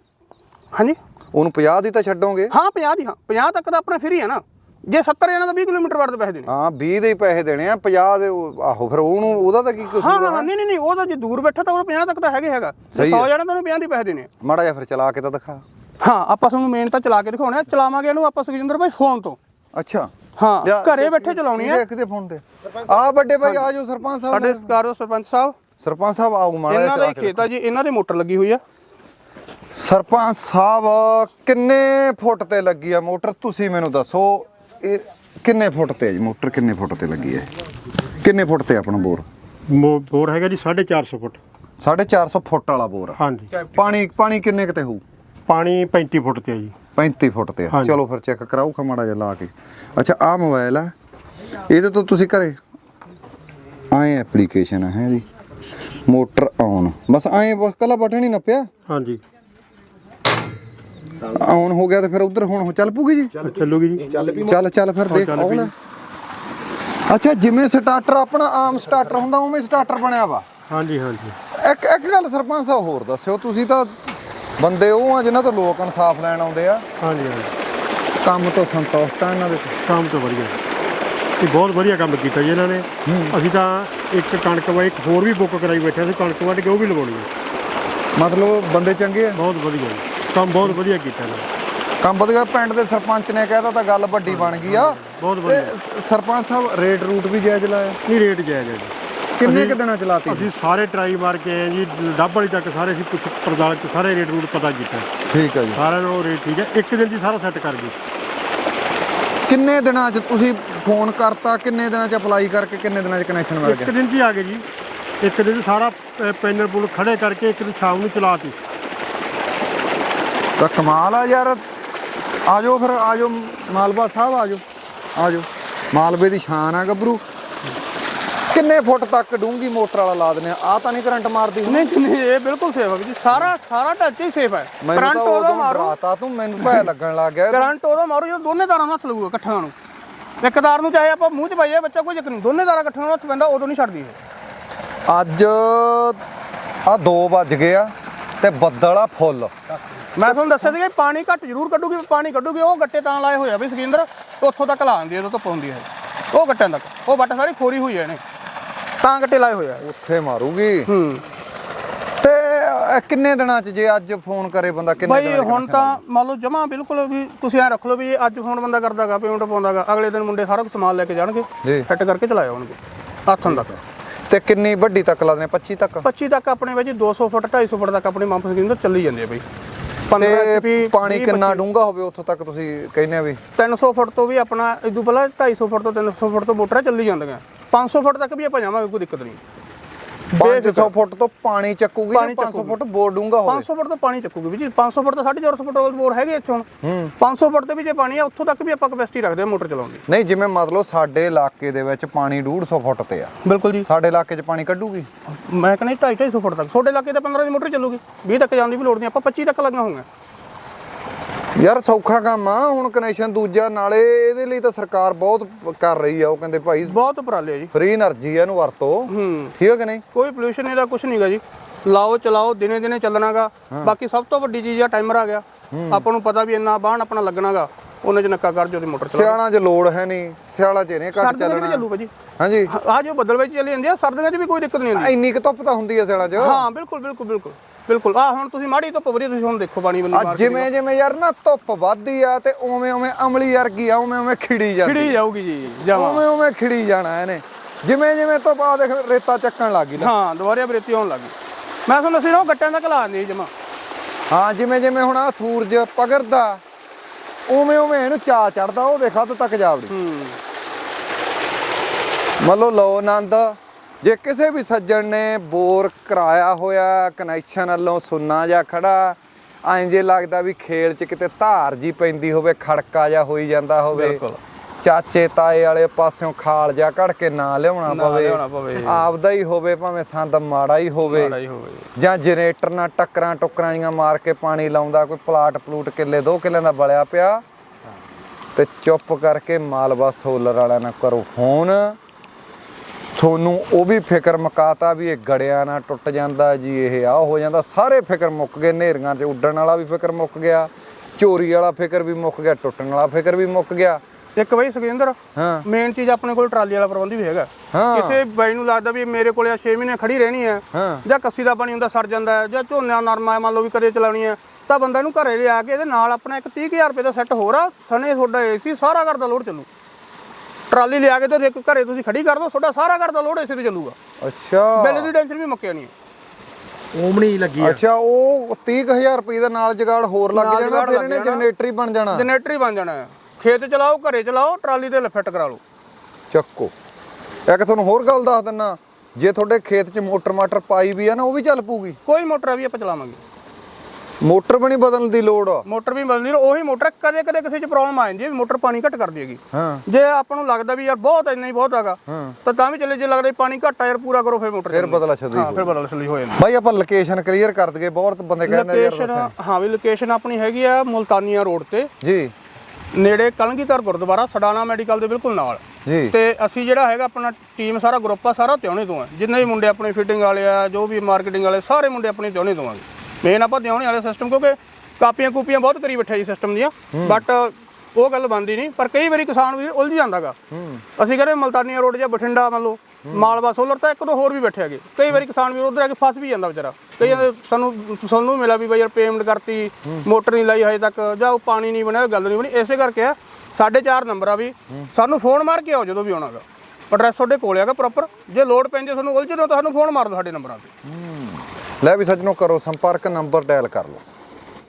ਹਾਂਜੀ। ਉਹਨੂੰ 50 ਦੀ ਤਾਂ ਛੱਡੋਗੇ? ਹਾਂ 50 ਦੀ ਹਾਂ। 50 ਤੱਕ ਤਾਂ ਆਪਣਾ ਫ੍ਰੀ ਹੈ ਨਾ। ਜੇ 70 ਜਾਣਾ ਤਾਂ 20 ਕਿਲੋਮੀਟਰ ਦੇ ਪੈਸੇ ਦੇਣੇ। ਹਾਂ 20 ਦੇ ਹੀ ਪੈਸੇ ਦੇਣੇ ਆ 50 ਦੇ ਉਹ- ਆਹੋ ਫਿਰ ਉਹਨੂੰ ਉਹਦਾ ਤਾਂ ਕੀ ਕਸੂਰ ਹਾਂ ਆ? ਹਾਂ, ਨਹੀਂ ਨਹੀਂ ਨਹੀਂ ਉਹ ਤਾਂ ਜੇ ਦੂਰ ਬੈਠਾ ਤਾਂ ਉਹ 50 ਤੱਕ ਤਾਂ ਹੈਗੇ ਹੈਗਾ। ਜੇ ਸਹੀ 100 ਹੈ। ਜਾਣਾ ਤਾਂ ਉਹਨੂੰ 50 ਦੇ ਪੈਸੇ ਦੇਣੇ ਆ। ਮਾੜਾ ਜਿਹਾ ਫਿਰ ਚਲਾ ਕੇ ਤਾਂ ਦਿਖਾ। ਹਾਂ ਆਪਾਂ ਤੁਹਾਨੂੰ ਮੇਨ ਤਾਂ ਚਲਾ ਕੇ ਦਿਖਾਉਣਾ ਚਲਾਵਾਂਗੇ ਇਹਨੂੰ ਆਪਾਂ ਸੁਖਜਿੰਦਰ ਭਾਈ ਫੋਨ ਤੋਂ। ਅੱਛਾ। ਹਾਂ ਘਰੇ ਬੈਠੇ ਚਲਾਉਣੀ ਹੈ ਕਿਹਦੇ ਫੋਨ ਤੇ। ਆ ਵੱਡੇ ਭਾਈ ਆ ਜਾਓ ਸਰਪੰਚ ਸਾਹਿਬ ਸਾਡੇ ਸਕਾਰੋ ਸਰਪੰਚ ਸਾਹਿਬ। ਸਰਪੰਚ ਸਾਹਿਬ ਆਓ ਮਾੜਾ ਜਿਹਾ ਇਹਨਾਂ ਦਾ ਚਲਾ ਹੀ ਕੇ ਖੇਤ ਆ ਜੀ ਇਹਨਾਂ ਦੇ ਮੋਟਰ ਲੱਗੀ ਹੋਈ ਆ। ਸਰਪੰਚ ਸਾਹਿਬ ਕਿੰਨੇ ਫੁੱਟ ਤੇ ਲੱਗੀ ਆ ਮੋਟਰ? ਤੁਸੀਂ ਮੈਨੂੰ ਦੱਸੋ। ਇਹ ਕਿੰਨੇ ਫੁੱਟ ਤੇ ਜੀ? ਮੋਟਰ ਕਿੰਨੇ ਫੁੱਟ ਤੇ ਲੱਗੀ ਹੈ? ਕਿੰਨੇ ਫੁੱਟ ਤੇ ਆਪਣਾ ਬੋਰ? ਮੋ- ਬੋਰ ਹੈਗਾ ਜੀ 450 ਫੁੱਟ। 450 ਫੁੱਟ ਵਾਲਾ ਬੋਰ ਆ। ਹਾਂਜੀ। ਪਾਣੀ ਪਾਣੀ ਕਿੰਨੇ ਕਿਤੇ ਹੋਊ? ਪਾਣੀ 35 ਫੁੱਟ ਤੇ ਹੈ ਜੀ। 35 ਫੁੱਟ ਤੇ ਆ। ਹਾਂਜੀ। ਚਲੋ ਫਿਰ ਚੈੱਕ ਕਰਾਓ ਖਮਾੜਾ ਜਿਹਾ ਲਾ ਕੇ। ਅੱਛਾ ਆ ਮੋਬਾਈਲ ਆ। ਇਹਦੇ ਤੋਂ ਤੁਸੀਂ ਘਰੇ ਆਏ ਐਪਲੀਕੇਸ਼ਨ ਹੈ ਜੀ? ਮੋਟਰ ਆਨ ਬਸ ਆਏ ਬਸ ਕੱਲਾ ਬਟਨ ਹੀ ਨੱਪਿਆ? ਹਾਂਜੀ। ਆਨ ਹੋ ਗਿਆ ਤੇ ਫਿਰ ਉਧਰ ਹੁਣ ਚੱਲ ਪੂਗੀ ਜੀ? ਚੱਲੂਗੀ ਜੀ। ਚੱਲ ਚੱਲ ਫਿਰ ਦੇਖ ਚੱਲ ਆਉ। ਲੈ ਅੱਛਾ ਜਿਵੇਂ ਸਟਾਰਟਰ ਆਪਣਾ ਆਮ ਸਟਾਰਟਰ ਹੁੰਦਾ ਉਵੇਂ ਸਟਾਰਟਰ ਬਣਿਆ ਵਾ। ਹਾਂਜੀ ਹਾਂਜੀ। ਇੱਕ ਇੱਕ ਗੱਲ ਸਰਪੰਚ ਸਾਹਿਬ ਹੋਰ ਦੱਸਿਓ ਤੁਸੀਂ ਤਾਂ ਬੰਦੇ ਉਹ ਆ ਜਿਨ੍ਹਾਂ ਤੋਂ ਲੋਕ ਇਨਸਾਫ ਲੈਣ ਆਉਂਦੇ ਆ। ਹਾਂਜੀ ਹਾਂਜੀ। ਕੰਮ ਤੋਂ ਸੰਤੁਸ਼ਟ ਆ ਇਹਨਾਂ ਦੇ। ਸ਼ਾਮ ਤੋਂ ਵਧੀਆ। ਇਹ ਬਹੁਤ ਵਧੀਆ ਕੰਮ ਕੀਤਾ ਜੀ ਇਹਨਾਂ ਨੇ। ਅਸੀਂ ਤਾਂ ਇੱਕ ਕਣਕ ਵਾ ਇੱਕ ਹੋਰ ਵੀ ਬੁੱਕ ਕਰਾਈ ਬੈਠੇ ਸੀ ਕਣਕ ਵੱਢ ਕੇ ਉਹ ਵੀ ਲਵਾਉਣੀ ਹੈ ਮਤਲਬ ਬੰਦੇ ਚੰਗੇ ਆ। ਬਹੁਤ ਵਧੀਆ ਜੀ। ਕੰਮ ਬਹੁਤ ਵਧੀਆ ਕੀਤਾ ਨੇ। ਕੰਮ ਵਧੀਆ ਪਿੰਡ ਦੇ ਸਰਪੰਚ ਨੇ ਕਹਿਤਾ ਤਾਂ ਗੱਲ ਵੱਡੀ ਬਣ ਗਈ ਆ। ਬਹੁਤ ਤੇ ਵਧੀਆ। ਸ- ਸਰਪੰਚ ਸਾਹਿਬ ਰੇਟ ਰੂਟ ਵੀ ਜਾਇਜ਼ ਲਾਇਆ? ਨਹੀਂ ਰੇਟ ਜਾਇਜ਼ ਹੈ ਜੀ। ਕਿੰਨੇ ਕੁ ਦਿਨਾਂ ਚ ਲਾਤੀ? ਅਸੀਂ ਸਾਰੇ ਟਰਾਈ ਮਾਰ ਕੇ ਆਏ ਜੀ ਡੱਬ ਵਾਲੀ ਤੱਕ ਸਾਰੇ ਅਸੀਂ ਪੁੱਛ ਪੜਤਾਲ ਚ ਸਾਰੇ ਰੇਟ ਰੂਟ ਪਤਾ ਕੀਤਾ। ਠੀਕ ਆ ਜੀ। ਸਾਰਿਆਂ ਨੂੰ ਰੇਟ ਠੀਕ ਹੈ। ਇੱਕ ਦਿਨ ਦੀ ਸਾਰਾ ਸੈੱਟ ਕਰ ਗਏ। ਕਿੰਨੇ ਦਿਨਾਂ ਚ ਤੁਸੀਂ ਫੋਨ ਕਰਤਾ? ਕਿੰਨੇ ਦਿਨਾਂ ਚ ਅਪਲਾਈ ਕਰਕੇ ਕਿੰਨੇ ਦਿਨਾਂ ਚ ਕਨੈਕਸ਼ਨ ਮਿਲ ਇੱਕ ਗਿਆ ਦਿਨ 'ਚ ਹੀ ਆ ਗਏ ਜੀ। ਇੱਕ ਦਿਨ ਸਾਰਾ ਪੈਨਲ ਪੁਲ ਖੜੇ ਕਰਕੇ ਇੱਕ ਦਿਨ ਸ਼ਾਮ ਨੂੰ ਚਲਾਤੀ। ਤਾਂ ਕਮਾਲ ਆ ਯਾਰ। ਆਜੋ ਫਿਰ ਆਜੋ ਮਾਲਵਾ ਸਾਹਿਬ ਆਜੋ। ਆਜੋ। ਮਾਲਵੇ ਦੀ ਸ਼ਾਨ ਆ ਗੱਭਰੂ। ਕਿੰਨੇ ਫੁੱਟ ਤੱਕ ਡੂੰਗੀ ਮੋਟਰ ਵਾਲਾ ਲਾ ਦਿੰਦੇ ਆ। ਤਾਂ ਨਹੀਂ ਕਰੰਟ ਮਾਰਦੀ? ਨਹੀਂ ਨਹੀਂ ਇਹ ਬਿਲਕੁਲ ਸੇਫ ਹੈ ਜੀ। ਸਾਰਾ ਸਾਰਾ ਢਾਂਚਾ ਹੀ ਸੇਫ ਹੈ ਕਰੰਟ ਉਹਦਾ ਮਾਰੋ। ਡਰਾਤਾ ਤੂੰ ਮੈਨੂੰ ਭੈ ਲੱਗਣ ਲੱਗ ਗਿਆ। ਕਰੰਟ ਉਹਦਾ ਮਾਰੋ ਜਦੋਂ ਦੋਨੇ ਤਾਰਾਂ ਨਾਲ ਸਲੂਗਾ ਇਕੱਠਿਆਂ ਨੂੰ। ਇੱਕ ਤਾਰ ਨੂੰ ਚਾਹੇ ਆਪਾਂ ਮੂੰਹ 'ਚ ਪਾਈਏ ਬੱਚਾ ਕੋਈ ਚੱਕਰ ਨਹੀਂ। ਦੋਨੇ ਤਾਰਾਂ ਇਕੱਠੀਆਂ ਨੂੰ ਹੱਥ ਪੈਂਦਾ ਉਦੋਂ ਨਹੀਂ ਛੱਡਦੀ ਇਹ। ਅੱਜ ਆ 2 ਵੱਜ ਗਏ ਆ। ਤੇ ਬੱਦਲ ਆ ਫੁੱਲ। ਮੈਂ ਤੁਹਾਨੂੰ ਦੱਸਿਆ ਸੀਗਾ ਵੀ ਪਾਣੀ ਘੱਟ ਜ਼ਰੂਰ ਕੱਢੂਗੀ ਪਾਣੀ ਕੱਢੂਗੀ ਉਹ ਗੱਟੇ ਤਾਂ ਲਾਏ ਹੋਏ ਆ ਵੀ ਸੁਖਿੰਦਰ ਉੱਥੋਂ ਤੱਕ ਲਾ ਦਿੰਦੀ ਹੈ ਧੁੱਪ ਹੁੰਦੀ ਹੈ ਉਹ ਗੱਟਿਆਂ ਤੱਕ ਉਹ ਵੱਟ ਸਾਰੀ ਖੋਰੀ ਹੋਈ ਹੈ ਇਹਨੇ। ਤਾਂ ਗੱਟੇ ਲਾਏ ਹੋਏ ਆ। ਉੱਥੇ ਮਾਰੂਗੀ? ਹੂੰ। ਤੇ ਕਿੰਨੇ ਦਿਨਾਂ ਚ ਜੇ ਅੱਜ ਫੋਨ ਕਰੇ ਬੰਦਾ ਕਿੰਨੇ ਦਿਨਾਂ ਚ ਹੁਣ ਤਾਂ ਮੰਨ ਲਓ ਜਮਾ ਬਿਲਕੁਲ ਵੀ ਤੁਸੀਂ ਐ ਰੱਖ ਲਓ ਵੀ ਅੱਜ ਫੋਨ ਬੰਦਾ ਕਰਦਾਗਾ ਪੇਮੈਂਟ ਪਾਉਂਦਾਗਾ ਅਗਲੇ ਦਿਨ ਮੁੰਡੇ ਸਾਰਾ ਕੁਝ ਸਮਾਨ ਲੈ ਕੇ ਜਾਣਗੇ। ਫਿੱਟ ਕਰਕੇ ਚਲਾਏ ਆਉਣਗੇ ਹੱਥਾਂ ਤੱਕ। ਤੇ ਕਿੰਨੀ ਵੱਡੀ ਤੱਕ ਲਾ ਦਿੰਦੇ 25 ਤੱਕ? 25 ਤੱਕ ਆਪਣੇ ਵਿੱਚ 200 ਫੁੱਟ 250 ਫੁੱਟ ਤੱਕ ਆਪਣੇ ਮੰਪ ਸਕੀਮ ਤੋਂ ਚੱਲੀ ਜਾਂਦੀ ਹੈ ਬਈ। 15 ਤੇ HP ਪਾਣੀ ਕਿੰਨਾ ਡੂੰਘਾ ਹੋਵੇ ਉੱਥੋਂ ਤੱਕ ਤੁਸੀਂ ਕਹਿੰਦੇ ਆ ਵੀ? 300 ਫੁੱਟ ਤੋਂ ਵੀ ਆਪਣਾ ਇਦੋਂ ਪਹਿਲਾਂ 250 ਫੁੱਟ ਤੋਂ 300 ਫੁੱਟ ਤੋਂ ਮੋਟਰਾਂ ਚੱਲੀ ਜਾਂਦੀਆਂ। 500 ਫੁੱਟ ਤੱਕ ਵੀ ਆਪਾਂ ਜਾਵਾਂਗੇ ਕੋਈ ਦਿੱਕਤ ਨਹੀਂ। 500 ਫੁੱਟ ਤੋਂ ਪਾਣੀ ਚੱਕੂਗੀ ਜਾਂ ਪਾਣੀ 500 ਚੱਕੂਗੀ। ਫੁੱਟ ਬੋਰ ਡੂੰਘਾ ਹੋਵੇ। 500 ਫੁੱਟ ਤੋਂ ਪਾਣੀ ਚੱਕੂਗੀ ਵੀ ਜੀ 500 ਫੁੱਟ ਤੋਂ 450 ਫੁੱਟ ਵਾਲੇ ਬੋਰ ਹੈਗੇ ਇੱਥੇ ਹੁਣ। 500 ਫੁੱਟ ਤੇ ਵੀ ਜੇ ਪਾਣੀ ਆ ਉੱਥੋਂ ਤੱਕ ਵੀ ਆਪਾਂ ਕਪੈਸਿਟੀ ਰੱਖਦੇ ਆ ਮੋਟਰ ਚਲਾਉਣ ਦੀ। ਨਹੀਂ ਜਿਵੇਂ ਮਤਲਬ ਸਾਡੇ ਇਲਾਕੇ ਦੇ ਵਿੱਚ ਪਾਣੀ 150 ਫੁੱਟ ਤੇ ਆ। ਬਿਲਕੁਲ ਜੀ। ਸਾਡੇ ਇਲਾਕੇ 'ਚ ਪਾਣੀ ਕੱਢੂਗੀ? ਮੈਂ ਕਹਿੰਦਾ 250 250 ਫੁੱਟ ਤੱਕ। ਤੁਹਾਡੇ ਇਲਾਕੇ ਤੇ 15 ਦੀ ਮੋਟਰ ਚੱਲੂਗੀ। 20 ਤੱਕ ਜਾਣ ਦੀ ਵੀ ਲੋੜ ਨਹੀਂ। ਆਪਾਂ 25 ਤੱਕ ਲੱਗੀਆਂ ਹੋਊਗਾ ਯਾਰ ਸੌਖਾ ਕੰਮ ਆ ਹੁਣ ਕਨੈਕਸ਼ਨ ਦੂਜਾ ਨਾਲੇ ਇਹਦੇ ਲਈ ਤਾਂ ਸਰਕਾਰ ਬਹੁਤ ਕਰ ਰਹੀ ਆ ਉਹ ਕਹਿੰਦੇ ਭਾਈ ਬਹੁਤ ਉਪਰਾਲੇ ਆ ਜੀ। ਫ੍ਰੀ એનર્ਜੀ ਆ ਇਹਨੂੰ ਵਰਤੋ। ਠੀਕ ਹੈ ਕਿ ਨਹੀਂ? ਕੋਈ ਪੋਲੂਸ਼ਨ ਇਹਦਾ ਕੁਝ ਨਹੀਂਗਾ ਜੀ। ਲਾਓ ਚਲਾਓ ਦਿਨੇ ਦਿਨੇ ਚੱਲਣਾਗਾ। ਬਾਕੀ ਸਭ ਤੋਂ ਵੱਡੀ ਚੀਜ਼ ਆ ਟਾਈਮਰ ਆ ਗਿਆ। ਆਪਾਂ ਨੂੰ ਪਤਾ ਵੀ ਇੰਨਾ ਬਾਹਣ ਆਪਣਾ ਲੱਗਣਾਗਾ। ਉਹਨਾਂ ਚ ਨੱਕਾ ਕਰ ਜੋ ਦੀ ਮੋਟਰ ਚਲਾ ਸਿਆਲਾਂ 'ਚ ਲੋੜ ਹੈ ਨਹੀਂ। ਸਿਆਲਾਂ 'ਚ ਇਹਨੇ ਘੱਟ ਚੱਲਣਾ। ਹਾਂਜੀ। ਆ ਜੋ ਬੱਦਲ ਵਿੱਚ ਚੱਲੇ ਜਾਂਦੇ ਆ ਸਰਦੀਆਂ 'ਚ ਵੀ ਕੋਈ ਦਿੱਕਤ ਨਹੀਂ ਹੁੰਦੀ। ਇੰਨੀ ਕਿ ਧੁੱਪ ਤਾਂ ਹੁੰਦੀ ਆ ਸਿਆਲਾਂ 'ਚ। ਹਾਂ ਬਿਲਕੁਲ ਬਿਲਕੁਲ ਬਿਲਕੁਲ। ਬਿਲਕੁਲ। ਆ ਹੁਣ ਤੁਸੀਂ ਮਾੜੀ ਧੁੱਪ ਵਰੀ ਤੁਸੀਂ ਹੁਣ ਦੇਖੋ ਪਾਣੀ ਬੰਨੀ ਆ ਮਾਰ ਜਿਵੇਂ ਜਿਵੇਂ ਯਾਰ ਨਾ ਧੁੱਪ ਵੱਧਦੀ ਆ ਤੇ ਉਵੇਂ ਉਵੇਂ ਅਮਲੀ ਵਰਗੀ ਆ ਉਵੇਂ ਉਵੇਂ ਖਿੜੀ ਜਾਂਦੀ ਖਿੜੀ ਜਾਊਗੀ ਜੀ ਜਾਵਾਂ। ਉਵੇਂ ਉਵੇਂ ਖਿੜੀ ਜਾਣਾ ਇਹਨੇ। ਜਿਵੇਂ ਜਿਵੇਂ ਧੁੱਪ ਆ ਦੇਖ ਰੇਤਾ ਚੱਕਣ ਲੱਗ ਗਈ ਨਾ। ਹਾਂ ਦੁਬਾਰੇ ਬਰੇਤੀ ਆਉਣ ਲੱਗੀ ਮੈਂ ਤੁਹਾਨੂੰ ਦੱਸੀ ਨਾ ਉਹ ਗੱਟਿਆਂ ਦਾ ਘਲਾ ਨਹੀਂ ਜਮਾ। ਹਾਂ ਜਿਵੇਂ ਜਿਵੇਂ ਹੁਣ ਆ ਸੂਰਜ ਪਗਰਦਾ ਉਵੇਂ ਉਵੇਂ ਇਹਨੂੰ ਚਾ ਚੜਦਾ ਉਹ ਦੇਖ ਹੱਦ ਤੱਕ ਜਾਵੜੀ। ਹੂੰ। ਮੰਨ ਲਓ ਲਓ ਆਨੰਦ ਜੇ ਕਿਸੇ ਵੀ ਸੱਜਣ ਨੇ ਬੋਰ ਕਰਾਇਆ ਹੋਇਆ ਕਨੈਕਸ਼ਨ ਵੱਲੋਂ ਸੁੰਨਾ ਜਾਂ ਖੜਾ ਐਂ ਜੇ ਲੱਗਦਾ ਵੀ ਖੇਲ 'ਚ ਕਿਤੇ ਧਾਰ ਜੀ ਪੈਂਦੀ ਹੋਵੇ ਖੜਕਾ ਜਾਂ ਹੋਈ ਜਾਂਦਾ ਹੋਵੇ। ਚਾਚੇ ਤਾਏ ਵਾਲੇ ਪਾਸਿਓਂ ਖਾਲ ਜਾ ਘੜ ਕੇ ਨਾ ਲਿਆਉਣਾ ਪਵੇ। ਆਪਦਾ ਹੀ ਹੋਵੇ ਭਾਵੇਂ ਸੰਦ ਮਾੜਾ ਹੀ ਹੋਵੇ ਮਾੜਾ ਹੀ ਹੋਵੇ ਜਾਂ ਜਨਰੇਟਰ ਨਾਲ ਟੱਕਰਾਂ ਟੁੱਕਰਾਂ ਜੀਆਂ ਮਾਰ ਕੇ ਪਾਣੀ ਲਾਉਂਦਾ ਕੋਈ ਪਲਾਟ ਪਲੂਟ ਕਿੱਲੇ ਦੋ ਕਿੱਲਿਆਂ ਦਾ ਬਲਿਆ ਪਿਆ ਤੇ ਚੁੱਪ ਕਰਕੇ ਮਾਲਵਾ ਸੋਲਰ ਵਾਲਿਆਂ ਨਾਲ ਕਰੋ ਫੋਨ ਤੁਹਾਨੂੰ ਉਹ ਵੀ ਫਿਕਰ ਮਕਾਤਾ ਵੀ ਇਹ ਗੜਿਆਂ ਨਾਲ ਟੁੱਟ ਜਾਂਦਾ ਜੀ ਇਹ ਆ ਹੋ ਜਾਂਦਾ। ਸਾਰੇ ਫਿਕਰ ਮੁੱਕ ਗਏ ਨੇਰੀਆਂ 'ਚ ਉੱਡਣ ਵਾਲਾ ਵੀ ਫਿਕਰ ਮੁੱਕ ਗਿਆ ਚੋਰੀ ਵਾਲਾ ਫਿਕਰ ਵੀ ਮੁੱਕ ਗਿਆ ਟੁੱਟਣ ਵਾਲਾ ਫਿਕਰ ਵੀ ਮੁੱਕ ਗਿਆ। ਇੱਕ ਬਈ ਸੁਖਿੰਦਰ ਹਾਂ। ਮੇਨ ਚੀਜ਼ ਆਪਣੇ ਕੋਲ ਟਰਾਲੀ ਵਾਲਾ ਪ੍ਰਬੰਧ ਵੀ ਹੈਗਾ। ਕਿਸੇ ਬਾਈ ਨੂੰ ਲੱਗਦਾ ਵੀ ਮੇਰੇ ਕੋਲੇ 6 ਮਹੀਨੇ ਖੜੀ ਰਹਿਣੀ ਹੈ ਜਾਂ ਕੱਸੀ ਦਾ ਪਾਣੀ ਹੁੰਦਾ ਸੜ ਜਾਂਦਾ ਜਾਂ ਝੋਨਾ ਨਰਮਾ ਮੰਨ ਲਓ ਵੀ ਕਦੇ ਚਲਾਉਣੀ ਹੈ ਤਾਂ ਬੰਦਾ ਇਹਨੂੰ ਘਰੇ ਲਿਆ ਕੇ ਇਹਦੇ ਨਾਲ ਆਪਣਾ ਇੱਕ 30000 ਰੁਪਏ ਦਾ ਸੈੱਟ ਹੋਰ ਆ ਸਣੇ ਤੁਹਾਡਾ ਏਸੀ ਸਾਰਾ ਘਰ ਦਾ ਲੋਡ ਚੱਲੂ। ਟਰਾਲੀ ਲਿਆ ਕੇ ਤੇ ਇੱਕ ਘਰੇ ਤੁਸੀਂ ਖੜੀ ਕਰ ਦੋ ਤੁਹਾਡਾ ਸਾਰਾ ਘਰ ਦਾ ਲੋਡ ਏਸੀ ਤੇ ਚੱਲੂਗਾ। ਅੱਛਾ। ਬਿੱਲ ਦੀ ਟੈਨਸ਼ਨ ਵੀ ਮੁੱਕਿਆ ਨਹੀਂ ਓਮਣੀ ਲੱਗੀ ਆ। ਅੱਛਾ ਉਹ 30000 ਰੁਪਏ ਦਾ ਨਾਲ ਜਗਾੜ ਹੋਰ ਲੱਗ ਨਾਲ ਜਾਣਾ ਜੁਗਾੜ ਫਿਰ ਲੱਗ ਇਹਨੇ ਜਾਣਾ। ਜਨਰੇਟਰ ਹੀ ਬਣ ਜਾਣਾ। ਜਨਰੇਟਰ ਹੀ ਬਣ ਜਾਣਾ ਹੈ। ਖੇਤ ਚਲਾਓ ਘਰੇ ਚਲਾਓ ਟਰਾਲੀ ਤੇ ਫਿੱਟ ਕਰਾ ਲਓ। ਚੱਕੋ। ਇੱਕ ਤੁਹਾਨੂੰ ਹੋਰ ਗੱਲ ਦੱਸ ਦਿੰਨਾ ਜੇ ਤੁਹਾਡੇ ਖੇਤ 'ਚ ਮੋਟਰ ਮਾਟਰ ਪਾਈ ਵੀ ਆ ਨਾ ਉਹ ਵੀ ਚੱਲ ਪੂਗੀ ਕੋਈ ਮੋਟਰ ਆ ਵੀ ਆਪਾਂ ਚਲਾਵਾਂਗੇ। ਮੋਟਰ ਵੀ ਨਹੀਂ ਬਦਲਣ ਦੀ ਲੋੜ। ਆ ਮੋਟਰ ਵੀ ਬਦਲਣੀ ਉਹੀ ਮੋਟਰ ਕਦੇ ਕਦੇ ਕਿਸੇ ਚ ਪ੍ਰੋਬਲਮ ਆ ਜਾਂਦੀ ਹੈ ਮੋਟਰ ਪਾਣੀ ਘੱਟ ਕਰਦੀ ਹੈਗੀ। ਹਾਂ। ਜੇ ਆਪਾਂ ਨੂੰ ਲੱਗਦਾ ਵੀ ਯਾਰ ਬਹੁਤ ਇੰਨਾ ਹੀ ਬਹੁਤ ਹੈਗਾ। ਤਾਂ ਤਾਂ ਵੀ ਚੱਲੇ ਜੇ ਲੱਗਦਾ ਪਾਣੀ ਘੱਟ ਆ ਯਾਰ ਪੂਰਾ ਕਰੋ ਫਿਰ ਮੋਟਰ ਫਿਰ। ਬਦਲਾ ਛੱਡੀ ਹਾਂ ਫਿਰ ਬਦਲ ਛੱਲੀ ਹੋ ਜਾਂਦੀ। ਬਾਈ ਆਪਾਂ ਲੋਕੇਸ਼ਨ ਕਲੀਅਰ ਕਰ ਦਈਏ ਬਹੁਤ ਬੰਦੇ ਕਹਿੰਦੇ ਯਾਰ। ਹਾਂ ਵੀ ਲੋਕੇਸ਼ਨ ਆਪਣੀ ਹੈਗੀ ਆ ਮੁਲਤਾਨੀਆ ਰੋਡ ਤੇ। ਜੀ। ਨੇੜੇ ਕਲਗੀਧਰ ਗੁਰਦੁਆਰਾ ਸਡਾਨਾ ਮੈਡੀਕਲ ਦੇ ਬਿਲਕੁਲ ਨਾਲ। ਜੀ। ਤੇ ਅਸੀਂ ਜਿਹੜਾ ਹੈਗਾ ਆਪਣਾ ਟੀਮ ਸਾਰਾ ਗਰੁੱਪ ਆ ਸਾਰਾ ਤਿਉਣੇ ਤੋਂ ਆ। ਜਿੰਨੇ ਵੀ ਮੁੰਡੇ ਆਪਣੇ ਫਿਟਿੰਗ ਵਾਲੇ ਆ ਜੋ ਵੀ ਮਾਰਕੀਟਿੰਗ ਵਾਲੇ ਸਾਰੇ ਮੁੰਡੇ ਆਪਣੇ ਤਿਉਣੇ ਤੋਂ ਆ। ਮੇਨ ਆਪਾਂ ਤਿਉਣੇ ਵਾਲੇ ਸਿਸਟਮ ਕਿਉਂਕਿ ਕਾਪੀਆਂ ਕੂਪੀਆਂ ਬਹੁਤ ਕਰੀ ਬੈਠੇ ਜੀ ਸਿਸਟਮ ਦੀਆਂ। ਬਟ ਉਹ ਗੱਲ ਬੰਦੀ ਨਹੀਂ ਪਰ ਕਈ ਵਾਰੀ ਕਿਸਾਨ ਵੀ ਉਲਝ ਜਾਂਦਾਗਾ। ਅਸੀਂ ਕਹਿੰਦੇ ਮਲਤਾਨੀਆ ਰੋਡ ਜਾਂ ਬਠਿੰਡਾ ਮੰਨ ਲਓ ਮਾਲਵਾ ਸੋਲਰ ਤਾਂ ਇੱਕ ਦੋ ਹੋਰ ਵੀ ਬੈਠੇ ਹੈਗੇ। ਕਈ ਵਾਰੀ ਕਿਸਾਨ ਵੀ ਉਧਰ ਆ ਕੇ ਫਸ ਵੀ ਜਾਂਦਾ ਵਿਚਾਰਾ। ਕਈ ਸਾਨੂੰ ਸੁਣਨ ਨੂੰ ਮਿਲਿਆ ਵੀ ਬਈ ਯਾਰ ਪੇਮੈਂਟ ਕਰਤੀ ਮੋਟਰ ਨਹੀਂ ਲਾਈ ਹਜੇ ਤੱਕ ਜਾਂ ਉਹ ਪਾਣੀ ਨਹੀਂ ਬਣਿਆ ਗੱਲ ਨਹੀਂ ਬਣੀ। ਇਸੇ ਕਰਕੇ ਆ ਸਾਢੇ ਚਾਰ ਨੰਬਰ ਆ ਵੀ ਸਾਨੂੰ ਫੋਨ ਮਾਰ ਕੇ ਆਓ ਜਦੋਂ ਵੀ ਆਉਣਾਗਾ ਐਡਰੈਸ ਤੁਹਾਡੇ ਕੋਲ ਹੈਗਾ ਪ੍ਰੋਪਰ ਜੇ ਲੋਡ ਪੈਂਦੀ ਤੁਹਾਨੂੰ ਉਲਝਦੇ ਹੋ ਤਾਂ ਸਾਨੂੰ ਫੋਨ ਮਾਰ ਦਿਓ ਸਾਡੇ ਨੰਬਰਾਂ ਤੇ। ਲੈ ਵੀ ਸੱਜਣੋ ਕਰੋ ਸੰਪਰਕ ਨੰਬਰ ਡਾਇਲ ਕਰ ਲਓ।